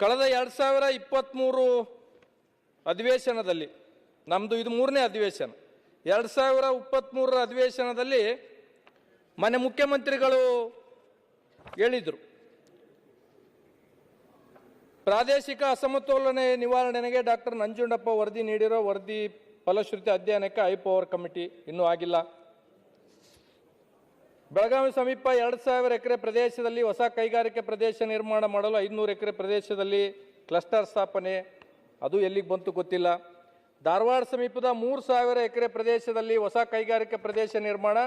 ಕಳೆದ ಎರಡು ಸಾವಿರ ಇಪ್ಪತ್ತ್ಮೂರು ಅಧಿವೇಶನದಲ್ಲಿ ನಮ್ಮದು ಇದು ಮೂರನೇ ಅಧಿವೇಶನ, ಎರಡು ಸಾವಿರ ಇಪ್ಪತ್ತ್ಮೂರರ ಅಧಿವೇಶನದಲ್ಲಿ ಮನೆ ಮುಖ್ಯಮಂತ್ರಿಗಳು ಹೇಳಿದರು, ಪ್ರಾದೇಶಿಕ ಅಸಮತೋಲನೆ ನಿವಾರಣೆಗೆ ಡಾಕ್ಟರ್ ನಂಜುಂಡಪ್ಪ ವರದಿ ನೀಡಿರೋ ವರದಿ ಫಲಶ್ರುತಿ ಅಧ್ಯಯನಕ್ಕೆ ಐ ಪವರ್ ಕಮಿಟಿ ಇನ್ನೂ ಆಗಿಲ್ಲ. ಬೆಳಗಾವಿ ಸಮೀಪ ಎರಡು ಸಾವಿರ ಎಕರೆ ಪ್ರದೇಶದಲ್ಲಿ ಹೊಸ ಕೈಗಾರಿಕೆ ಪ್ರದೇಶ ನಿರ್ಮಾಣ ಮಾಡಲು ಐದುನೂರು ಎಕರೆ ಪ್ರದೇಶದಲ್ಲಿ ಕ್ಲಸ್ಟರ್ ಸ್ಥಾಪನೆ. ಅದು ಎಲ್ಲಿಗೆ ಬಂತು ಗೊತ್ತಿಲ್ಲ. ಧಾರವಾಡ ಸಮೀಪದ ಮೂರು ಸಾವಿರ ಎಕರೆ ಪ್ರದೇಶದಲ್ಲಿ ಹೊಸ ಕೈಗಾರಿಕೆ ಪ್ರದೇಶ ನಿರ್ಮಾಣ.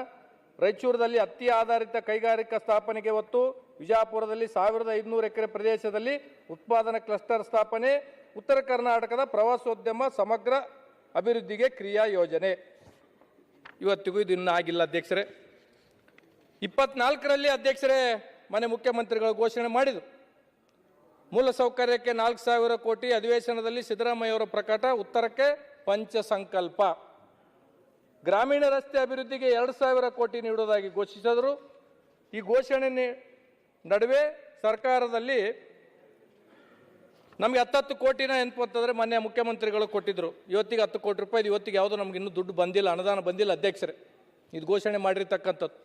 ರಾಯಚೂರದಲ್ಲಿ ಹತ್ತಿ ಆಧಾರಿತ ಕೈಗಾರಿಕಾ ಸ್ಥಾಪನೆಗೆ ಒತ್ತು. ವಿಜಯಪುರದಲ್ಲಿ ಸಾವಿರದ ಐದುನೂರು ಎಕರೆ ಪ್ರದೇಶದಲ್ಲಿ ಉತ್ಪಾದನಾ ಕ್ಲಸ್ಟರ್ ಸ್ಥಾಪನೆ. ಉತ್ತರ ಕರ್ನಾಟಕದ ಪ್ರವಾಸೋದ್ಯಮ ಸಮಗ್ರ ಅಭಿವೃದ್ಧಿಗೆ ಕ್ರಿಯಾ ಯೋಜನೆ. ಇವತ್ತಿಗೂ ಇದು ಇನ್ನೂ ಆಗಿಲ್ಲ ಅಧ್ಯಕ್ಷರೇ. ಇಪ್ಪತ್ನಾಲ್ಕರಲ್ಲಿ ಅಧ್ಯಕ್ಷರೇ ಮನೆ ಮುಖ್ಯಮಂತ್ರಿಗಳು ಘೋಷಣೆ ಮಾಡಿದರು. ಮೂಲಸೌಕರ್ಯಕ್ಕೆ ನಾಲ್ಕು ಸಾವಿರ ಕೋಟಿ ಅಧಿವೇಶನದಲ್ಲಿ ಸಿದ್ದರಾಮಯ್ಯ ಅವರ ಪ್ರಕಟ ಉತ್ತರಕ್ಕೆ ಪಂಚ ಸಂಕಲ್ಪ ಗ್ರಾಮೀಣ ರಸ್ತೆ ಅಭಿವೃದ್ಧಿಗೆ ಎರಡು ಸಾವಿರ ಕೋಟಿ ನೀಡುವುದಾಗಿ ಘೋಷಿಸಿದರು. ಈ ಘೋಷಣೆ ನಡುವೆ ಸರ್ಕಾರದಲ್ಲಿ ನಮಗೆ ಹತ್ತತ್ತು ಕೋಟಿನ ಏನಪ್ಪ ಅಂತಂದರೆ ಮೊನ್ನೆ ಮುಖ್ಯಮಂತ್ರಿಗಳು ಕೊಟ್ಟಿದ್ದರು ಇವತ್ತಿಗೆ ಹತ್ತು ಕೋಟಿ ರೂಪಾಯಿ ಇವತ್ತಿಗೆ ಯಾವುದೋ ನಮಗೆ ಇನ್ನೂ ದುಡ್ಡು ಬಂದಿಲ್ಲ, ಅನುದಾನ ಬಂದಿಲ್ಲ ಅಧ್ಯಕ್ಷರೇ. ಇದು ಘೋಷಣೆ ಮಾಡಿರ್ತಕ್ಕಂಥದ್ದು.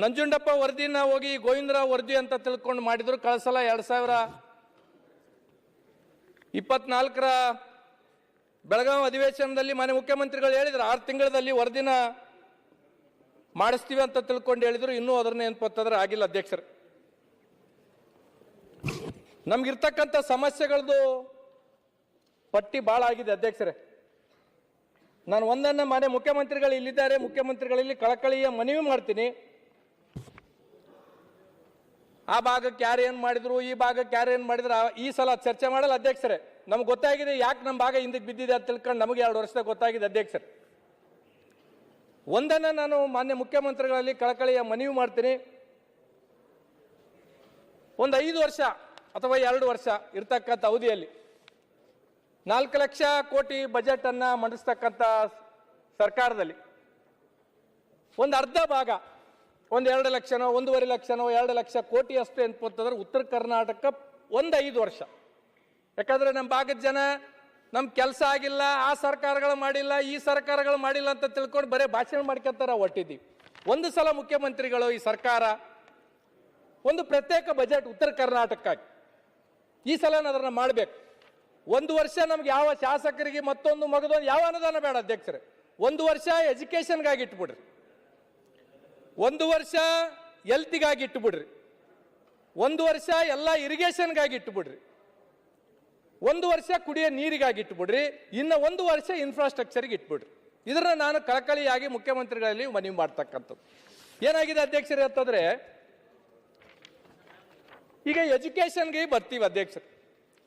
ನಂಜುಂಡಪ್ಪ ವರದಿನ ಹೋಗಿ ಗೋವಿಂದರಾವ್ ವರದಿ ಅಂತ ತಿಳ್ಕೊಂಡು ಮಾಡಿದ್ರು. ಕಳಸಲ ಎರಡು ಸಾವಿರ ಇಪ್ಪತ್ನಾಲ್ಕರ ಬೆಳಗಾವಿ ಅಧಿವೇಶನದಲ್ಲಿ ಮನೆ ಮುಖ್ಯಮಂತ್ರಿಗಳು ಹೇಳಿದ್ರು, ಆರು ತಿಂಗಳಲ್ಲಿ ವರದಿನ ಮಾಡಿಸ್ತೀವಿ ಅಂತ ತಿಳ್ಕೊಂಡು ಹೇಳಿದ್ರು. ಇನ್ನೂ ಅದನ್ನ ಏನ್ಪತ್ತಂದ್ರೆ ಆಗಿಲ್ಲ ಅಧ್ಯಕ್ಷರು. ನಮ್ಗಿರ್ತಕ್ಕಂಥ ಸಮಸ್ಯೆಗಳದ್ದು ಪಟ್ಟಿ ಭಾಳ ಆಗಿದೆ ಅಧ್ಯಕ್ಷರೇ. ನಾನು ಒಂದನ್ನ ಮನೆ ಮುಖ್ಯಮಂತ್ರಿಗಳು ಇಲ್ಲಿದ್ದಾರೆ. ಮುಖ್ಯಮಂತ್ರಿಗಳಲ್ಲಿ ಕಳಕಳಿಯ ಮನವಿ ಮಾಡ್ತೀನಿ. ಆ ಭಾಗಕ್ಕೆ ಯಾರು ಏನು ಮಾಡಿದ್ರು, ಈ ಭಾಗಕ್ಕೆ ಯಾರು ಏನು ಮಾಡಿದ್ರು ಈ ಸಲ ಚರ್ಚೆ ಮಾಡಲ್ಲ ಅಧ್ಯಕ್ಷರೇ. ನಮ್ಗೆ ಗೊತ್ತಾಗಿದೆ ಯಾಕೆ ನಮ್ಮ ಭಾಗ ಹಿಂದಕ್ಕೆ ಬಿದ್ದಿದೆ ಅಂತ ತಿಳ್ಕೊಂಡು ನಮಗೆ ಎರಡು ವರ್ಷದಾಗ ಗೊತ್ತಾಗಿದೆ ಅಧ್ಯಕ್ಷರು. ಒಂದನ್ನು ನಾನು ಮಾನ್ಯ ಮುಖ್ಯಮಂತ್ರಿಗಳಲ್ಲಿ ಕಳಕಳಿಯ ಮನವಿ ಮಾಡ್ತೀನಿ. ಒಂದು ಐದು ವರ್ಷ ಅಥವಾ ಎರಡು ವರ್ಷ ಇರ್ತಕ್ಕಂಥ ಅವಧಿಯಲ್ಲಿ ನಾಲ್ಕು ಲಕ್ಷ ಕೋಟಿ ಬಜೆಟ್ ಅನ್ನ ಮಂಡಿಸ್ತಕ್ಕಂಥ ಸರ್ಕಾರದಲ್ಲಿ ಒಂದು ಅರ್ಧ ಭಾಗ ಒಂದು ಎರಡು ಲಕ್ಷನೋ, ಒಂದೂವರೆ ಲಕ್ಷನೋ, ಎರಡು ಲಕ್ಷ ಕೋಟಿ ಅಷ್ಟು ಅಂತಂದ್ರೆ ಉತ್ತರ ಕರ್ನಾಟಕ ಒಂದು ಐದು ವರ್ಷ. ಯಾಕಂದ್ರೆ ನಮ್ಮ ಭಾಗದ ಜನ ನಮ್ಮ ಕೆಲಸ ಆಗಿಲ್ಲ, ಆ ಸರ್ಕಾರಗಳು ಮಾಡಿಲ್ಲ, ಈ ಸರ್ಕಾರಗಳು ಮಾಡಿಲ್ಲ ಅಂತ ತಿಳ್ಕೊಂಡು ಬರೀ ಭಾಷಣ ಮಾಡ್ಕೊತಾರೆ ಒಟ್ಟಿದ್ದೀವಿ. ಒಂದು ಸಲ ಮುಖ್ಯಮಂತ್ರಿಗಳು ಈ ಸರ್ಕಾರ, ಒಂದು ಪ್ರತ್ಯೇಕ ಬಜೆಟ್ ಉತ್ತರ ಕರ್ನಾಟಕಕ್ಕಾಗಿ. ಈ ಸಲ ಅದನ್ನ ಮಾಡಬೇಕು. ಒಂದು ವರ್ಷ ನಮ್ಗೆ ಯಾವ ಶಾಸಕರಿಗೆ ಮತ್ತೊಂದು ಮಗದೊಂದು ಯಾವ ಅನುದಾನ ಬೇಡ ಅಧ್ಯಕ್ಷರೇ. ಒಂದು ವರ್ಷ ಎಜುಕೇಶನ್ಗಾಗಿ ಇಟ್ಬಿಡ್ರಿ. ಒಂದು ವರ್ಷ ಎಲ್ತಿಗಾಗಿ ಇಟ್ಟುಬಿಡ್ರಿ. ಒಂದು ವರ್ಷ ಎಲ್ಲ ಇರಿಗೇಷನ್ಗಾಗಿ ಇಟ್ಟುಬಿಡ್ರಿ. ಒಂದು ವರ್ಷ ಕುಡಿಯೋ ನೀರಿಗಾಗಿ ಇಟ್ಬಿಡ್ರಿ ಇನ್ನು ಒಂದು ವರ್ಷ ಇನ್ಫ್ರಾಸ್ಟ್ರಕ್ಚರ್ಗೆ ಇಟ್ಬಿಡ್ರಿ. ಇದನ್ನ ನಾನು ಕಳಕಳಿಯಾಗಿ ಮುಖ್ಯಮಂತ್ರಿಗಳಲ್ಲಿ ಮನವಿ ಮಾಡ್ತಕ್ಕಂಥದ್ದು. ಏನಾಗಿದೆ ಅಧ್ಯಕ್ಷರೇ ಅಂತಂದ್ರೆ, ಈಗ ಎಜುಕೇಷನ್ಗೆ ಬರ್ತೀವಿ ಅಧ್ಯಕ್ಷರು.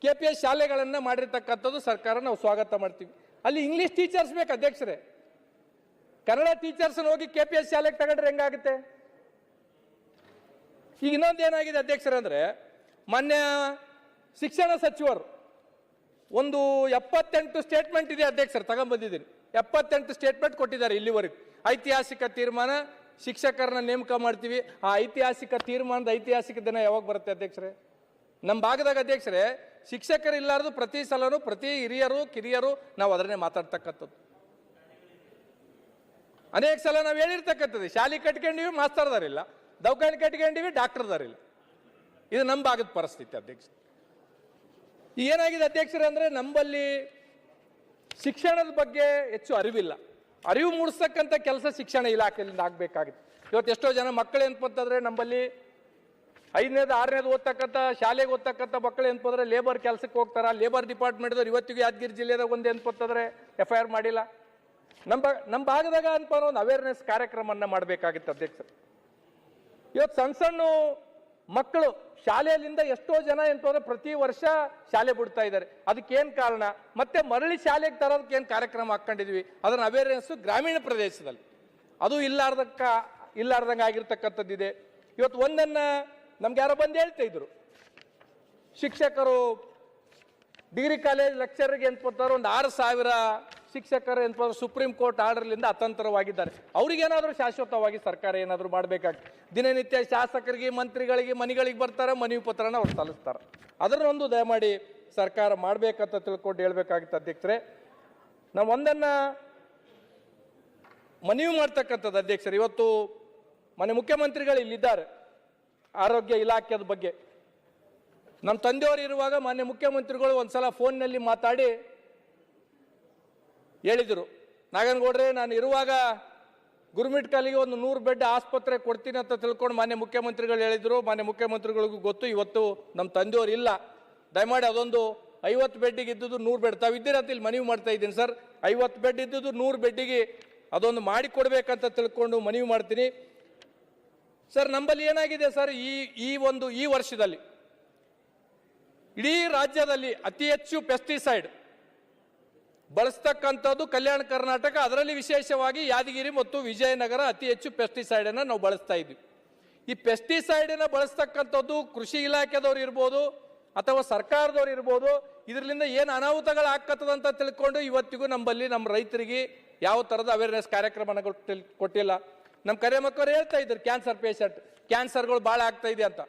ಕೆ ಪಿ ಎಸ್ ಶಾಲೆಗಳನ್ನು ಮಾಡಿರ್ತಕ್ಕಂಥದ್ದು ಸರ್ಕಾರ, ನಾವು ಸ್ವಾಗತ ಮಾಡ್ತೀವಿ. ಅಲ್ಲಿ ಇಂಗ್ಲಿಷ್ ಟೀಚರ್ಸ್ ಬೇಕು ಅಧ್ಯಕ್ಷರೇ. ಕನ್ನಡ ಟೀಚರ್ಸ್ನ ಹೋಗಿ ಕೆ ಪಿ ಎಸ್ ಶಾಲೆಗೆ ತಗೊಂಡ್ರೆ ಹೆಂಗಾಗುತ್ತೆ? ಈಗ ಇನ್ನೊಂದು ಏನಾಗಿದೆ ಅಧ್ಯಕ್ಷರೇ ಅಂದ್ರೆ ಮಾನ್ಯ ಶಿಕ್ಷಣ ಸಚಿವರು ಒಂದು ಎಪ್ಪತ್ತೆಂಟು ಸ್ಟೇಟ್ಮೆಂಟ್ ಇದೆ ಅಧ್ಯಕ್ಷರು, ತಗೊಂಡ್ಬಂದಿದ್ದೀನಿ. ಎಪ್ಪತ್ತೆಂಟು ಸ್ಟೇಟ್ಮೆಂಟ್ ಕೊಟ್ಟಿದ್ದಾರೆ ಇಲ್ಲಿವರೆಗೂ. ಐತಿಹಾಸಿಕ ತೀರ್ಮಾನ, ಶಿಕ್ಷಕರನ್ನ ನೇಮಕ ಮಾಡ್ತೀವಿ. ಆ ಐತಿಹಾಸಿಕ ತೀರ್ಮಾನದ ಐತಿಹಾಸಿಕ ದಿನ ಯಾವಾಗ ಬರುತ್ತೆ ಅಧ್ಯಕ್ಷರೇ? ನಮ್ಮ ಭಾಗದಾಗ ಅಧ್ಯಕ್ಷರೇ ಶಿಕ್ಷಕರು ಇಲ್ಲಾರದು ಪ್ರತಿ ಸಲನೂ ಪ್ರತಿ ಹಿರಿಯರು, ಕಿರಿಯರು ನಾವು ಅದನ್ನೇ ಮಾತಾಡ್ತಕ್ಕಂಥದ್ದು. ಅನೇಕ ಸಲ ನಾವು ಹೇಳಿರ್ತಕ್ಕಂಥದ್ದು, ಶಾಲೆ ಕಟ್ಕೊಂಡಿವಿ ಮಾಸ್ತರ್ದಾರಿಲ್ಲ ದವಾಖಾನೆ ಕಟ್ಕೊಂಡಿವಿ ಡಾಕ್ಟರ್ದಾರಿಲ್ಲ ಇದು ನಮ್ಮ ಭಾಗದ ಪರಿಸ್ಥಿತಿ, ಅಧ್ಯಕ್ಷ. ಏನಾಗಿದೆ ಅಧ್ಯಕ್ಷರೇ ಅಂದ್ರೆ ನಮ್ಮಲ್ಲಿ ಶಿಕ್ಷಣದ ಬಗ್ಗೆ ಹೆಚ್ಚು ಅರಿವಿಲ್ಲ. ಅರಿವು ಮೂಡಿಸ್ತಕ್ಕಂಥ ಕೆಲಸ ಶಿಕ್ಷಣ ಇಲಾಖೆಯಿಂದ ಆಗಬೇಕಾಗಿತ್ತು. ಇವತ್ತು ಎಷ್ಟೋ ಜನ ಮಕ್ಕಳು ಏನಪ್ಪಂತಂದ್ರೆ ನಮ್ಮಲ್ಲಿ ಐದನೇದು, ಆರನೇದು ಓದ್ತಕ್ಕಂಥ, ಶಾಲೆಗೆ ಓದ್ತಕ್ಕಂಥ ಮಕ್ಕಳು ಏನಪ್ಪಂದ್ರೆ ಲೇಬರ್ ಕೆಲಸಕ್ಕೆ ಹೋಗ್ತಾರೆ ಲೇಬರ್ ಡಿಪಾರ್ಟ್ಮೆಂಟ್ದವ್ರು ಇವತ್ತಿಗೂ ಯಾದಗಿರಿ ಜಿಲ್ಲೆದಾಗ ಒಂದು ಏನಪ್ಪಂತಂದ್ರೆ ಎಫ್ ಐ ಆರ್ ಮಾಡಿಲ್ಲ. ನಮ್ಮ ನಮ್ಮ ಭಾಗದಾಗ ಅಂತ ಒಂದು ಅವೇರ್ನೆಸ್ ಕಾರ್ಯಕ್ರಮವನ್ನು ಮಾಡಬೇಕಾಗಿತ್ತು ಅಧ್ಯಕ್ಷರು ಇವತ್ತು ಸಣ್ಣ ಸಣ್ಣ ಮಕ್ಕಳು ಶಾಲೆಯಲ್ಲಿಂದ ಎಷ್ಟೋ ಜನ ಅಂತಂದ್ರೆ ಪ್ರತಿ ವರ್ಷ ಶಾಲೆ ಬಿಡ್ತಾ ಇದ್ದಾರೆ. ಅದಕ್ಕೇನು ಕಾರಣ? ಮತ್ತೆ ಮರಳಿ ಶಾಲೆಗೆ ತರೋದಕ್ಕೆ ಏನು ಕಾರ್ಯಕ್ರಮ ಹಾಕ್ಕೊಂಡಿದ್ವಿ? ಅದನ್ನ ಅವೇರ್ನೆಸ್ಸು ಗ್ರಾಮೀಣ ಪ್ರದೇಶದಲ್ಲಿ. ಅದು ಇಲ್ಲಾರ್ದಕ್ಕ, ಇಲ್ಲಾರ್ದಂಗೆ ಆಗಿರ್ತಕ್ಕಂಥದ್ದಿದೆ. ಇವತ್ತು ಒಂದನ್ನ ನಮ್ಗೆ ಯಾರೋ ಬಂದು ಹೇಳ್ತಾ ಇದ್ರು. ಶಿಕ್ಷಕರು ಡಿಗ್ರಿ ಕಾಲೇಜ್ ಲೆಕ್ಚರ್ಗೆ ಅಂತ ಒಂದು ಆರು ಸಾವಿರ ಶಿಕ್ಷಕರು ಎಂತ ಸುಪ್ರೀಂ ಕೋರ್ಟ್ ಆರ್ಡರ್ಲಿಂದ ಅತಂತ್ರವಾಗಿದ್ದಾರೆ. ಅವ್ರಿಗೇನಾದರೂ ಶಾಶ್ವತವಾಗಿ ಸರ್ಕಾರ ಏನಾದರೂ ಮಾಡಬೇಕಾಗ್ತದೆ ದಿನನಿತ್ಯ ಶಾಸಕರಿಗೆ, ಮಂತ್ರಿಗಳಿಗೆ, ಮನೆಗಳಿಗೆ ಬರ್ತಾರೆ, ಮನವಿ ಪತ್ರನ ಅವ್ರು ಸಲ್ಲಿಸ್ತಾರೆ. ಅದನ್ನೊಂದು ದಯಮಾಡಿ ಸರ್ಕಾರ ಮಾಡಬೇಕಂತ ತಿಳ್ಕೊಂಡು ಹೇಳ್ಬೇಕಾಗಿತ್ತು ಅಧ್ಯಕ್ಷರೇ. ನಾವು ಒಂದನ್ನು ಮನವಿ ಮಾಡ್ತಕ್ಕಂಥದ್ದು ಅಧ್ಯಕ್ಷರು. ಇವತ್ತು ಮನೆ ಮುಖ್ಯಮಂತ್ರಿಗಳು ಇಲ್ಲಿದ್ದಾರೆ. ಆರೋಗ್ಯ ಇಲಾಖೆದ ಬಗ್ಗೆ. ನಮ್ಮ ತಂದೆಯವರು ಇರುವಾಗ ಮಾನ್ಯ ಮುಖ್ಯಮಂತ್ರಿಗಳು ಒಂದ್ಸಲ ಫೋನ್ನಲ್ಲಿ ಮಾತಾಡಿ ಹೇಳಿದರು. ನಾಗನಗೌಡ್ರೆ, ನಾನು ಇರುವಾಗ ಗುರುಮಿಟ್ ಕಾಲಿಗೆ ಒಂದು ನೂರು ಬೆಡ್ ಆಸ್ಪತ್ರೆ ಕೊಡ್ತೀನಿ ಅಂತ ತಿಳ್ಕೊಂಡು ಮಾನ್ಯ ಮುಖ್ಯಮಂತ್ರಿಗಳು ಹೇಳಿದರು. ಮಾನ್ಯ ಮುಖ್ಯಮಂತ್ರಿಗಳಿಗೂ ಗೊತ್ತು, ಇವತ್ತು ನಮ್ಮ ತಂದೆಯವರು ಇಲ್ಲ. ದಯಮಾಡಿ ಅದೊಂದು ಐವತ್ತು ಬೆಡ್ಡಿಗೆ ಇದ್ದುದು ನೂರು ಬೆಡ್. ತಾವು ಇದ್ದೀರಾ ಅಂತ ಇಲ್ಲಿ ಮನವಿ ಮಾಡ್ತಾ ಇದ್ದೀನಿ ಸರ್. ಐವತ್ತು ಬೆಡ್ ಇದ್ದುದು ನೂರು ಬೆಡ್ಡಿಗೆ ಅದೊಂದು ಮಾಡಿ ಕೊಡಬೇಕಂತ ತಿಳ್ಕೊಂಡು ಮನವಿ ಮಾಡ್ತೀನಿ. ಸರ್ ನಮ್ಮಲ್ಲಿ ಏನಾಗಿದೆ ಸರ್ ಈ ಈ ಒಂದು, ಈ ವರ್ಷದಲ್ಲಿ? ಇಡೀ ರಾಜ್ಯದಲ್ಲಿ ಅತಿ ಹೆಚ್ಚು ಪೆಸ್ಟಿಸೈಡ್ ಬಳಸ್ತಕ್ಕಂಥದ್ದು ಕಲ್ಯಾಣ ಕರ್ನಾಟಕ. ಅದರಲ್ಲಿ ವಿಶೇಷವಾಗಿ ಯಾದಗಿರಿ ಮತ್ತು ವಿಜಯನಗರ ಅತಿ ಹೆಚ್ಚು ಪೆಸ್ಟಿಸೈಡನ್ನು ನಾವು ಬಳಸ್ತಾ ಇದ್ವಿ. ಈ ಪೆಸ್ಟಿಸೈಡನ್ನು ಬಳಸ್ತಕ್ಕಂಥದ್ದು ಕೃಷಿ ಇಲಾಖೆದವ್ರು ಇರ್ಬೋದು ಅಥವಾ ಸರ್ಕಾರದವ್ರು ಇರ್ಬೋದು. ಇದರಿಂದ ಏನು ಅನಾಹುತಗಳು ಆಗ್ತದಂತ ತಿಳ್ಕೊಂಡು ಇವತ್ತಿಗೂ ನಮ್ಮಲ್ಲಿ ನಮ್ಮ ರೈತರಿಗೆ ಯಾವ ಥರದ ಅವೇರ್ನೆಸ್ ಕಾರ್ಯಕ್ರಮನ ಕೊಟ್ಟಿಲ್- ಕೊಟ್ಟಿಲ್ಲ. ನಮ್ಮ ಕರೆ ಮಕ್ಕಳು ಹೇಳ್ತಾ ಇದ್ರು ಕ್ಯಾನ್ಸರ್ ಪೇಷಂಟ್ ಕ್ಯಾನ್ಸರ್ಗಳು ಭಾಳ ಆಗ್ತಾ ಇದೆ ಅಂತ.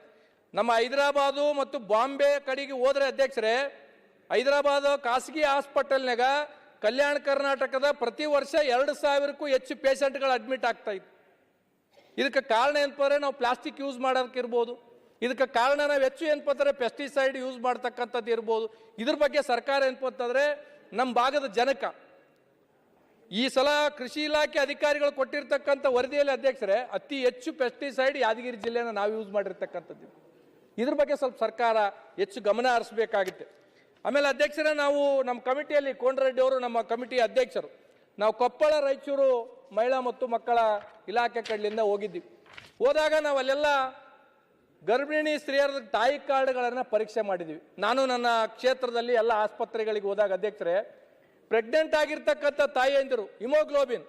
ನಮ್ಮ ಹೈದರಾಬಾದು ಮತ್ತು ಬಾಂಬೆ ಕಡೆಗೆ ಹೋದ್ರೆ ಅಧ್ಯಕ್ಷರೇ, ಹೈದರಾಬಾದ್ ಖಾಸಗಿ ಹಾಸ್ಪಿಟಲ್ನಾಗ ಕಲ್ಯಾಣ ಕರ್ನಾಟಕದ ಪ್ರತಿ ವರ್ಷ ಎರಡು ಸಾವಿರಕ್ಕೂ ಹೆಚ್ಚು ಪೇಷಂಟ್ಗಳು ಅಡ್ಮಿಟ್ ಆಗ್ತಾ ಇತ್ತು ಇದಕ್ಕೆ ಕಾರಣ ಏನಪ್ಪ ಅಂದ್ರೆ ನಾವು ಪ್ಲಾಸ್ಟಿಕ್ ಯೂಸ್ ಮಾಡೋದಕ್ಕಿರ್ಬೋದು ಇದಕ್ಕೆ ಕಾರಣ ನಾವು ಹೆಚ್ಚು ಏನಪ್ಪ ಅಂದ್ರೆ ಪೆಸ್ಟಿಸೈಡ್ ಯೂಸ್ ಮಾಡ್ತಕ್ಕಂಥದ್ದು ಇರ್ಬೋದು. ಇದ್ರ ಬಗ್ಗೆ ಸರ್ಕಾರ ಏನಪ್ಪ ಅಂತಂದ್ರೆ ನಮ್ಮ ಭಾಗದ ಜನಕ, ಈ ಸಲ ಕೃಷಿ ಇಲಾಖೆ ಅಧಿಕಾರಿಗಳು ಕೊಟ್ಟಿರ್ತಕ್ಕಂಥ ವರದಿಯಲ್ಲಿ ಅಧ್ಯಕ್ಷರೇ, ಅತಿ ಹೆಚ್ಚು ಪೆಸ್ಟಿಸೈಡ್ ಯಾದಗಿರಿ ಜಿಲ್ಲೆನ ನಾವು ಯೂಸ್ ಮಾಡಿರ್ತಕ್ಕಂಥದ್ದು. ಇದ್ರ ಬಗ್ಗೆ ಸ್ವಲ್ಪ ಸರ್ಕಾರ ಹೆಚ್ಚು ಗಮನ ಹರಿಸ್ಬೇಕಾಗಿತ್ತು. ಆಮೇಲೆ ಅಧ್ಯಕ್ಷರೇ ನಾವು ನಮ್ಮ ಕಮಿಟಿಯಲ್ಲಿ ಕೋಣರೆಡ್ಡಿ ಅವರು ನಮ್ಮ ಕಮಿಟಿ ಅಧ್ಯಕ್ಷರು. ನಾವು ಕೊಪ್ಪಳ ರಾಯಚೂರು ಮಹಿಳಾ ಮತ್ತು ಮಕ್ಕಳ ಇಲಾಖೆ ಕಡೆಯಿಂದ ಹೋಗಿದ್ವಿ. ಹೋದಾಗ ನಾವು ಅಲ್ಲೆಲ್ಲ ಗರ್ಭಿಣಿ ಸ್ತ್ರೀಯರ ತಾಯಿ ಕಾರ್ಡ್ಗಳನ್ನು ಪರೀಕ್ಷೆ ಮಾಡಿದ್ವಿ. ನಾನು ನನ್ನ ಕ್ಷೇತ್ರದಲ್ಲಿ ಎಲ್ಲ ಆಸ್ಪತ್ರೆಗಳಿಗೆ ಹೋದಾಗ ಅಧ್ಯಕ್ಷರೇ, ಪ್ರೆಗ್ನೆಂಟ್ ಆಗಿರ್ತಕ್ಕಂಥ ತಾಯಿಯಂದಿರು ಹಿಮೋಗ್ಲೋಬಿನ್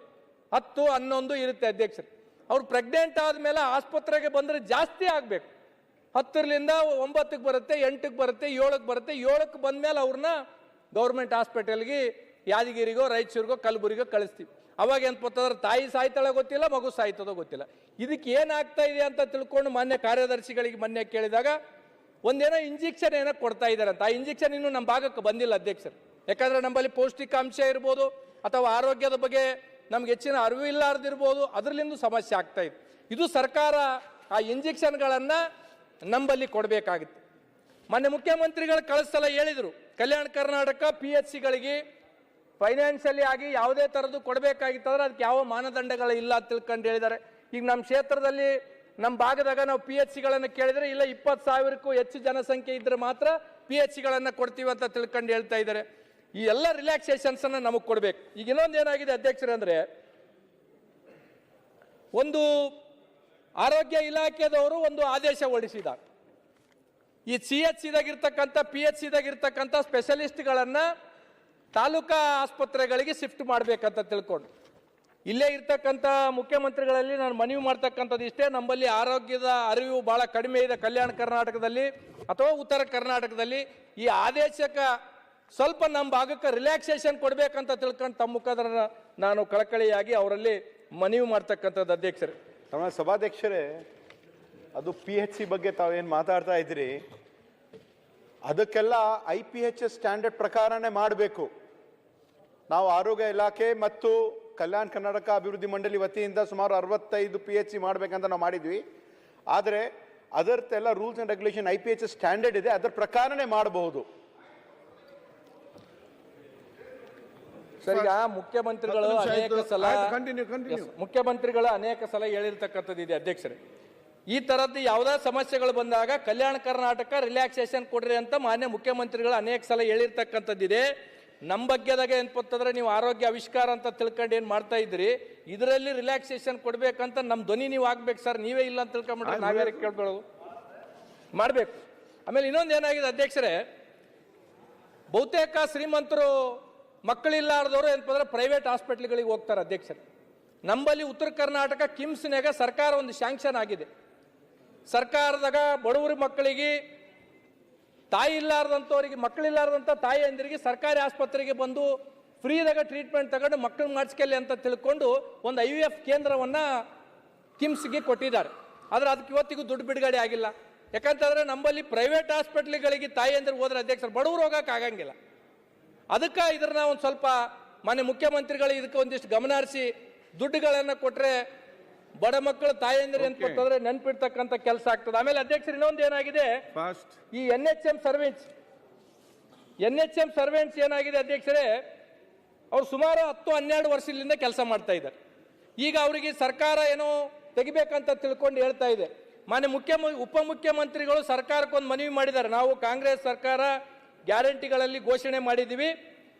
ಹತ್ತು ಹನ್ನೊಂದು ಇರುತ್ತೆ ಅಧ್ಯಕ್ಷರು. ಅವ್ರು ಪ್ರೆಗ್ನೆಂಟ್ ಆದಮೇಲೆ ಆಸ್ಪತ್ರೆಗೆ ಬಂದರೆ ಜಾಸ್ತಿ ಆಗಬೇಕು. ಹತ್ತರಿಂದ ಒಂಬತ್ತಕ್ಕೆ ಬರುತ್ತೆ, ಎಂಟಕ್ಕೆ ಬರುತ್ತೆ, ಏಳಕ್ಕೆ ಬರುತ್ತೆ. ಏಳಕ್ಕೆ ಬಂದಮೇಲೆ ಅವ್ರನ್ನ ಗೌರ್ಮೆಂಟ್ ಹಾಸ್ಪಿಟಲ್ಗೆ ಯಾದಗಿರಿಗೋ, ರಾಯಚೂರಿಗೋ ಕಲಬುರಿಗೋ ಕಳಿಸ್ತೀವಿ. ಅವಾಗ ಏನು ಏನ್ಪತ್ತಂದ್ರೆ ತಾಯಿ ಸಾಯ್ತಾಳೆ ಗೊತ್ತಿಲ್ಲ, ಮಗು ಸಾಯ್ತದೋ ಗೊತ್ತಿಲ್ಲ. ಇದಕ್ಕೆ ಏನಾಗ್ತಾ ಇದೆ ಅಂತ ತಿಳ್ಕೊಂಡು ಮಾನ್ಯ ಕಾರ್ಯದರ್ಶಿಗಳಿಗೆ ಮೊನ್ನೆ ಕೇಳಿದಾಗ ಒಂದೇನೋ ಇಂಜೆಕ್ಷನ್ ಏನೋ ಕೊಡ್ತಾ ಇದ್ದಾರೆ ಅಂತ. ಆ ಇಂಜೆಕ್ಷನ್ ಇನ್ನೂ ನಮ್ಮ ಭಾಗಕ್ಕೆ ಬಂದಿಲ್ಲ ಅಧ್ಯಕ್ಷರು. ಯಾಕಂದರೆ ನಮ್ಮಲ್ಲಿ ಪೌಷ್ಟಿಕಾಂಶ ಇರ್ಬೋದು, ಅಥವಾ ಆರೋಗ್ಯದ ಬಗ್ಗೆ ನಮ್ಗೆ ಹೆಚ್ಚಿನ ಅರಿವು ಇಲ್ಲಾರ್ದಿರ್ಬೋದು ಅದರಲ್ಲಿಂದ ಸಮಸ್ಯೆ ಆಗ್ತಾ ಇದೆ. ಇದು ಸರ್ಕಾರ ಆ ಇಂಜೆಕ್ಷನ್ಗಳನ್ನು ನಂಬಲ್ಲಿ ಕೊಡಬೇಕಾಗಿತ್ತು. ಮೊನ್ನೆ ಮುಖ್ಯಮಂತ್ರಿಗಳು ಕಳಿಸಲ ಹೇಳಿದರು, ಕಲ್ಯಾಣ ಕರ್ನಾಟಕ ಪಿ ಎಚ್ ಸಿಗಳಿಗೆ ಫೈನಾನ್ಷಿಯಲಿ ಆಗಿ ಯಾವುದೇ ಥರದ್ದು ಕೊಡಬೇಕಾಗಿತ್ತಂದ್ರೆ ಅದಕ್ಕೆ ಯಾವ ಮಾನದಂಡಗಳು ಇಲ್ಲ ತಿಳ್ಕೊಂಡು ಹೇಳಿದ್ದಾರೆ. ಈಗ ನಮ್ಮ ಕ್ಷೇತ್ರದಲ್ಲಿ, ನಮ್ಮ ಭಾಗದಾಗ ನಾವು ಪಿ ಎಚ್ ಸಿಗಳನ್ನು ಕೇಳಿದರೆ ಇಲ್ಲ ಇಪ್ಪತ್ತು ಸಾವಿರಕ್ಕೂ ಹೆಚ್ಚು ಜನಸಂಖ್ಯೆ ಇದ್ದರೆ ಮಾತ್ರ ಪಿ ಎಚ್ ಸಿಗಳನ್ನು ಕೊಡ್ತೀವಿ ಅಂತ ತಿಳ್ಕೊಂಡು ಹೇಳ್ತಾ ಇದ್ದಾರೆ. ಈ ಎಲ್ಲ ರಿಲ್ಯಾಕ್ಸೇಷನ್ಸನ್ನು ನಮಗೆ ಕೊಡಬೇಕು. ಈಗ ಇನ್ನೊಂದು ಏನಾಗಿದೆ ಅಧ್ಯಕ್ಷರೇ ಅಂದರೆ, ಒಂದು ಆರೋಗ್ಯ ಇಲಾಖೆದವರು ಒಂದು ಆದೇಶ ಹೊರಡಿಸಿದ ಈ ಸಿ ಎಚ್ ಸಿದಾಗಿರ್ತಕ್ಕಂಥ ಪಿ ಎಚ್ ಸಿದಾಗಿರ್ತಕ್ಕಂಥ ಸ್ಪೆಷಲಿಸ್ಟ್ಗಳನ್ನು ತಾಲೂಕಾ ಆಸ್ಪತ್ರೆಗಳಿಗೆ ಶಿಫ್ಟ್ ಮಾಡಬೇಕಂತ ತಿಳ್ಕೊಂಡು. ಇಲ್ಲೇ ಇರ್ತಕ್ಕಂಥ ಮುಖ್ಯಮಂತ್ರಿಗಳಲ್ಲಿ ನಾನು ಮನವಿ ಮಾಡ್ತಕ್ಕಂಥದ್ದು ಇಷ್ಟೇ, ನಮ್ಮಲ್ಲಿ ಆರೋಗ್ಯದ ಅರಿವು ಭಾಳ ಕಡಿಮೆ ಇದೆ ಕಲ್ಯಾಣ ಕರ್ನಾಟಕದಲ್ಲಿ ಅಥವಾ ಉತ್ತರ ಕರ್ನಾಟಕದಲ್ಲಿ. ಈ ಆದೇಶಕ್ಕೆ ಸ್ವಲ್ಪ ನಮ್ಮ ಭಾಗಕ್ಕೆ ರಿಲ್ಯಾಕ್ಸೇಷನ್ ಕೊಡಬೇಕಂತ ತಿಳ್ಕೊಂಡು ತಮ್ಮ ಮುಖಾಂತರ ನಾನು ಕಳಕಳಿಯಾಗಿ ಅವರಲ್ಲಿ ಮನವಿ ಮಾಡ್ತಕ್ಕಂಥದ್ದು ಅಧ್ಯಕ್ಷರೇ. ನಮ್ಮ ಸಭಾಧ್ಯಕ್ಷರೇ, ಅದು ಪಿ ಎಚ್ ಸಿ ಬಗ್ಗೆ ತಾವೇನು ಮಾತಾಡ್ತಾ ಇದ್ದೀರಿ? ಅದಕ್ಕೆಲ್ಲ ಐ ಪಿ ಎಚ್ ಸ್ಟ್ಯಾಂಡರ್ಡ್ ಪ್ರಕಾರನೇ ಮಾಡಬೇಕು. ನಾವು ಆರೋಗ್ಯ ಇಲಾಖೆ ಮತ್ತು ಕಲ್ಯಾಣ ಕರ್ನಾಟಕ ಅಭಿವೃದ್ಧಿ ಮಂಡಳಿ ವತಿಯಿಂದ ಸುಮಾರು ಅರವತ್ತೈದು ಪಿ ಎಚ್ ಸಿ ಮಾಡಬೇಕಂತ ನಾವು ಮಾಡಿದ್ವಿ. ಆದರೆ ಅದರದ್ದೆಲ್ಲ rules and regulation I P H standard ಇದೆ, ಅದರ ಪ್ರಕಾರನೇ ಮಾಡಬಹುದು. ಈಗ ಮುಖ್ಯಮಂತ್ರಿಗಳು ಅನೇಕ. ಸಲ. ಮುಖ್ಯಮಂತ್ರಿಗಳು ಅನೇಕ ಸಲ ಹೇಳಿರ್ತಕ್ಕಂಥದ್ದು ಇದೆ ಅಧ್ಯಕ್ಷರೇ. ಈ ತರದ್ದು ಯಾವುದೇ ಸಮಸ್ಯೆಗಳು ಬಂದಾಗ ಕಲ್ಯಾಣ ಕರ್ನಾಟಕ ರಿಲ್ಯಾಕ್ಸೇಷನ್ ಕೊಡ್ರಿ ಅಂತ ಮಾನ್ಯ ಮುಖ್ಯಮಂತ್ರಿಗಳು ಅನೇಕ ಸಲ ಹೇಳಿರ್ತಕ್ಕಂಥದ್ದಿದೆ. ನಮ್ಮ ಬಗ್ಗೆದಾಗ ಏನ್ಪತ್ತಂದ್ರೆ ನೀವು ಆರೋಗ್ಯ ಆವಿಷ್ಕಾರ ಅಂತ ತಿಳ್ಕೊಂಡು ಏನು ಮಾಡ್ತಾ ಇದ್ರಿ? ಇದರಲ್ಲಿ ರಿಲ್ಯಾಕ್ಸೇಷನ್ ಕೊಡ್ಬೇಕಂತ ನಮ್ಮ ಧ್ವನಿ ನೀವು ಆಗ್ಬೇಕು ಸರ್ ನೀವೇ ಇಲ್ಲ ಅಂತ ತಿಳ್ಕೊಂಡ್ಬಿಟ್ರೆ ನಾವ್ಯಾರ ಕೇಳ್ಕೊಳ್ಳೋದು? ಮಾಡಬೇಕು. ಆಮೇಲೆ ಇನ್ನೊಂದು ಏನಾಗಿದೆ ಅಧ್ಯಕ್ಷರೇ? ಬಹುತೇಕ ಶ್ರೀಮಂತರು ಮಕ್ಕಳಿಲ್ಲಾರ್ದವರು ಏನಪ್ಪ ಅಂದ್ರೆ ಪ್ರೈವೇಟ್ ಹಾಸ್ಪಿಟ್ಲ್ಗಳಿಗೆ ಹೋಗ್ತಾರೆ ಅಧ್ಯಕ್ಷರು. ನಂಬಲ್ಲಿ ಉತ್ತರ ಕರ್ನಾಟಕ ಕಿಮ್ಸ್ನಾಗ ಸರ್ಕಾರ ಒಂದು ಶಾಂಕ್ಷನ್ ಆಗಿದೆ. ಸರ್ಕಾರದಾಗ ಬಡವರ ಮಕ್ಕಳಿಗೆ ತಾಯಿ ಇಲ್ಲಾರ್ದಂಥವ್ರಿಗೆ ಮಕ್ಕಳಿಲ್ಲಾರ್ದಂಥ ತಾಯಿಯಂದಿರಿಗೆ ಸರ್ಕಾರಿ ಆಸ್ಪತ್ರೆಗೆ ಬಂದು ಫ್ರೀದಾಗ ಟ್ರೀಟ್ಮೆಂಟ್ ತಗೊಂಡು ಮಕ್ಕಳು ಮಾಡಿಸ್ಕೊಳ್ಳಿ ಅಂತ ತಿಳ್ಕೊಂಡು ಒಂದು ಐ ವಿ ಎಫ್ ಕೇಂದ್ರವನ್ನು ಕಿಮ್ಸ್ಗೆ ಕೊಟ್ಟಿದ್ದಾರೆ. ಆದ್ರೆ ಅದಕ್ಕೆ ಇವತ್ತಿಗೂ ದುಡ್ಡು ಬಿಡುಗಡೆ ಆಗಿಲ್ಲ. ಯಾಕಂತಂದ್ರೆ ನಮ್ಮಲ್ಲಿ ಪ್ರೈವೇಟ್ ಹಾಸ್ಪಿಟ್ಲ್ಗಳಿಗೆ ತಾಯಿಯಂದ್ರೆ ಹೋದ್ರೆ ಅಧ್ಯಕ್ಷರು, ಬಡವರು ಹೋಗಕ್ಕೆ ಆಗಂಗಿಲ್ಲ. ಅದಕ್ಕೆ ಇದನ್ನ ಒಂದು ಸ್ವಲ್ಪ ಮಾನ್ಯ ಮುಖ್ಯಮಂತ್ರಿಗಳು ಇದಕ್ಕೆ ಒಂದಿಷ್ಟು ಗಮನ ಹರಿಸಿ ದುಡ್ಡುಗಳನ್ನು ಕೊಟ್ಟರೆ ಬಡ ಮಕ್ಕಳು ತಾಯಂದಿರು ಅಂತಂದ್ರೆ ನೆನ್ಪಿಡ್ತಕ್ಕಂಥ ಕೆಲಸ ಆಗ್ತದೆ. ಆಮೇಲೆ ಅಧ್ಯಕ್ಷರು ಇನ್ನೊಂದು ಏನಾಗಿದೆ? ಈ N H M servants N H M servants ಏನಾಗಿದೆ ಅಧ್ಯಕ್ಷರೇ? ಅವ್ರು ಸುಮಾರು ಹತ್ತು ಹನ್ನೆರಡು ವರ್ಷದಿಂದ ಕೆಲಸ ಮಾಡ್ತಾ ಇದ್ದಾರೆ. ಈಗ ಅವರಿಗೆ ಸರ್ಕಾರ ಏನೋ ತೆಗಿಬೇಕಂತ ತಿಳ್ಕೊಂಡು ಹೇಳ್ತಾ ಇದೆ. ಮಾನ್ಯ ಮುಖ್ಯ ಉಪಮುಖ್ಯಮಂತ್ರಿಗಳು ಸರ್ಕಾರಕ್ಕೊಂದು ಮನವಿ ಮಾಡಿದ್ದಾರೆ. ನಾವು ಕಾಂಗ್ರೆಸ್ ಸರ್ಕಾರ ಗ್ಯಾರಂಟಿಗಳಲ್ಲಿ ಘೋಷಣೆ ಮಾಡಿದ್ದೀವಿ.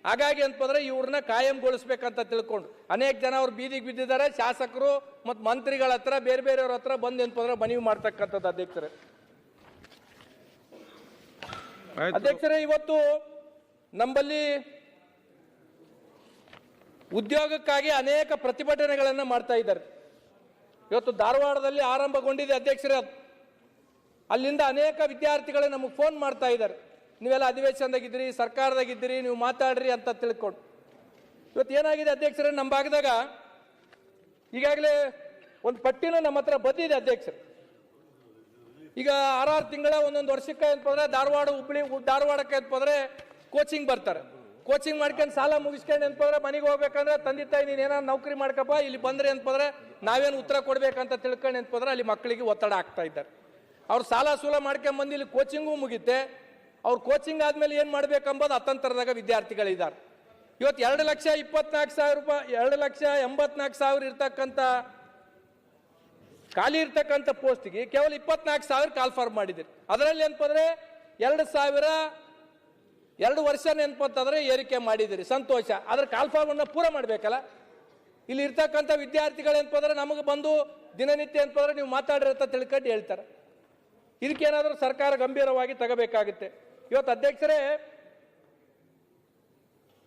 ಹಾಗಾಗಿ ಅಂತಂದ್ರೆ ಇವ್ರನ್ನ ಕಾಯಂಗೊಳಿಸ್ಬೇಕಂತ ತಿಳ್ಕೊಂಡು. ಅನೇಕ ಜನ ಅವ್ರು ಬೀದಿಗೆ ಬಿದ್ದಿದ್ದಾರೆ. ಶಾಸಕರು ಮತ್ತು ಮಂತ್ರಿಗಳ ಹತ್ರ ಬೇರೆ ಬೇರೆಯವ್ರ ಹತ್ರ ಬಂದು ಅಂತಂದ್ರೆ ಮನವಿ ಮಾಡ್ತಕ್ಕಂಥದ್ದು ಅಧ್ಯಕ್ಷರೇ. ಅಧ್ಯಕ್ಷರೇ ಇವತ್ತು ನಮ್ಮಲ್ಲಿ ಉದ್ಯೋಗಕ್ಕಾಗಿ ಅನೇಕ ಪ್ರತಿಭಟನೆಗಳನ್ನು ಮಾಡ್ತಾ ಇದ್ದಾರೆ. ಇವತ್ತು ಧಾರವಾಡದಲ್ಲಿ ಆರಂಭಗೊಂಡಿದೆ ಅಧ್ಯಕ್ಷರೇ ಅಲ್ಲಿಂದ ಅನೇಕ ವಿದ್ಯಾರ್ಥಿಗಳೇ ನಮಗೆ ಫೋನ್ ಮಾಡ್ತಾ ಇದ್ದಾರೆ. ನೀವೆಲ್ಲ ಅಧಿವೇಶನದಾಗಿದ್ದೀರಿ, ಸರ್ಕಾರದಾಗಿದ್ದೀರಿ, ನೀವು ಮಾತಾಡ್ರಿ ಅಂತ ತಿಳ್ಕೊಂಡು. ಇವತ್ತು ಏನಾಗಿದೆ ಅಧ್ಯಕ್ಷರೇ, ನಮ್ಮ ಭಾಗದಾಗ ಈಗಾಗಲೇ ಒಂದು ಪಟ್ಟಿನ ನಮ್ಮ ಹತ್ರ ಬಂದಿದೆ ಅಧ್ಯಕ್ಷರು. ಈಗ ಆರಾರು ತಿಂಗಳ, ಒಂದೊಂದು ವರ್ಷಕ್ಕೆ ಅಂತಂದ್ರೆ ಧಾರವಾಡ ಹುಬ್ಳಿ, ಧಾರವಾಡಕ್ಕೆ ಅಂತ ಹೋದ್ರೆ ಕೋಚಿಂಗ್ ಬರ್ತಾರೆ. ಕೋಚಿಂಗ್ ಮಾಡ್ಕೊಂಡು ಸಾಲ ಮುಗಿಸ್ಕೊಂಡು ಅಂತಂದ್ರೆ ಮನೆಗೆ ಹೋಗ್ಬೇಕಂದ್ರೆ ತಂದೆ ತಾಯಿ, ನೀನು ಏನಾದ್ರು ನೌಕರಿ ಮಾಡ್ಕಪ್ಪ, ಇಲ್ಲಿ ಬಂದ್ರೆ ಅಂತಂದ್ರೆ ನಾವೇನು ಉತ್ತರ ಕೊಡ್ಬೇಕಂತ ತಿಳ್ಕೊಂಡು ಅಂತಂದ್ರೆ ಅಲ್ಲಿ ಮಕ್ಕಳಿಗೆ ಒತ್ತಡ ಆಗ್ತಾ ಇದ್ದಾರೆ. ಅವ್ರು ಸಾಲ ಸೂಲ ಮಾಡ್ಕೊಂಡು ಬಂದು ಇಲ್ಲಿ ಕೋಚಿಂಗೂ ಮುಗಿತೆ ಅವ್ರು ಕೋಚಿಂಗ್ ಆದಮೇಲೆ ಏನು ಮಾಡ್ಬೇಕಂಬೋದು ಅತಂತರದಾಗ ವಿದ್ಯಾರ್ಥಿಗಳಿದ್ದಾರೆ ಇವತ್ತು ಎರಡು ಲಕ್ಷ ಇಪ್ಪತ್ನಾಲ್ಕು ಸಾವಿರ ರೂಪಾಯಿ ಎರಡು ಲಕ್ಷ ಎಂಬತ್ನಾಲ್ಕು ಸಾವಿರ ಇರ್ತಕ್ಕಂಥ ಖಾಲಿ ಇರ್ತಕ್ಕಂಥ ಪೋಸ್ಟ್ಗೆ ಕೇವಲ ಇಪ್ಪತ್ನಾಲ್ಕು ಸಾವಿರ ಕಾಲ್ ಫಾರ್ಮ್ ಮಾಡಿದ್ದೀರಿ ಅದರಲ್ಲಿ ಏನಪ್ಪಂದ್ರೆ ಎರಡು ಸಾವಿರ ಎರಡು ವರ್ಷ ನೆನ್ಪಂತಂದ್ರೆ ಏರಿಕೆ ಮಾಡಿದಿರಿ. ಸಂತೋಷ. ಅದ್ರ ಕಾಲ್ ಫಾರ್ಮ್ ಅನ್ನ ಪೂರ ಮಾಡಬೇಕಲ್ಲ? ಇಲ್ಲಿ ಇರ್ತಕ್ಕಂಥ ವಿದ್ಯಾರ್ಥಿಗಳು ಏನಪ್ಪಂದ್ರೆ ನಮಗೆ ಬಂದು ದಿನನಿತ್ಯ ಏನಪ್ಪಂದ್ರೆ ನೀವು ಮಾತಾಡಿರತ್ತ ತಿಳ್ಕೊಂಡು ಹೇಳ್ತಾರೆ. ಇದಕ್ಕೇನಾದ್ರೂ ಸರ್ಕಾರ ಗಂಭೀರವಾಗಿ ತಗೋಬೇಕಾಗುತ್ತೆ. ಇವತ್ತು ಅಧ್ಯಕ್ಷರೇ,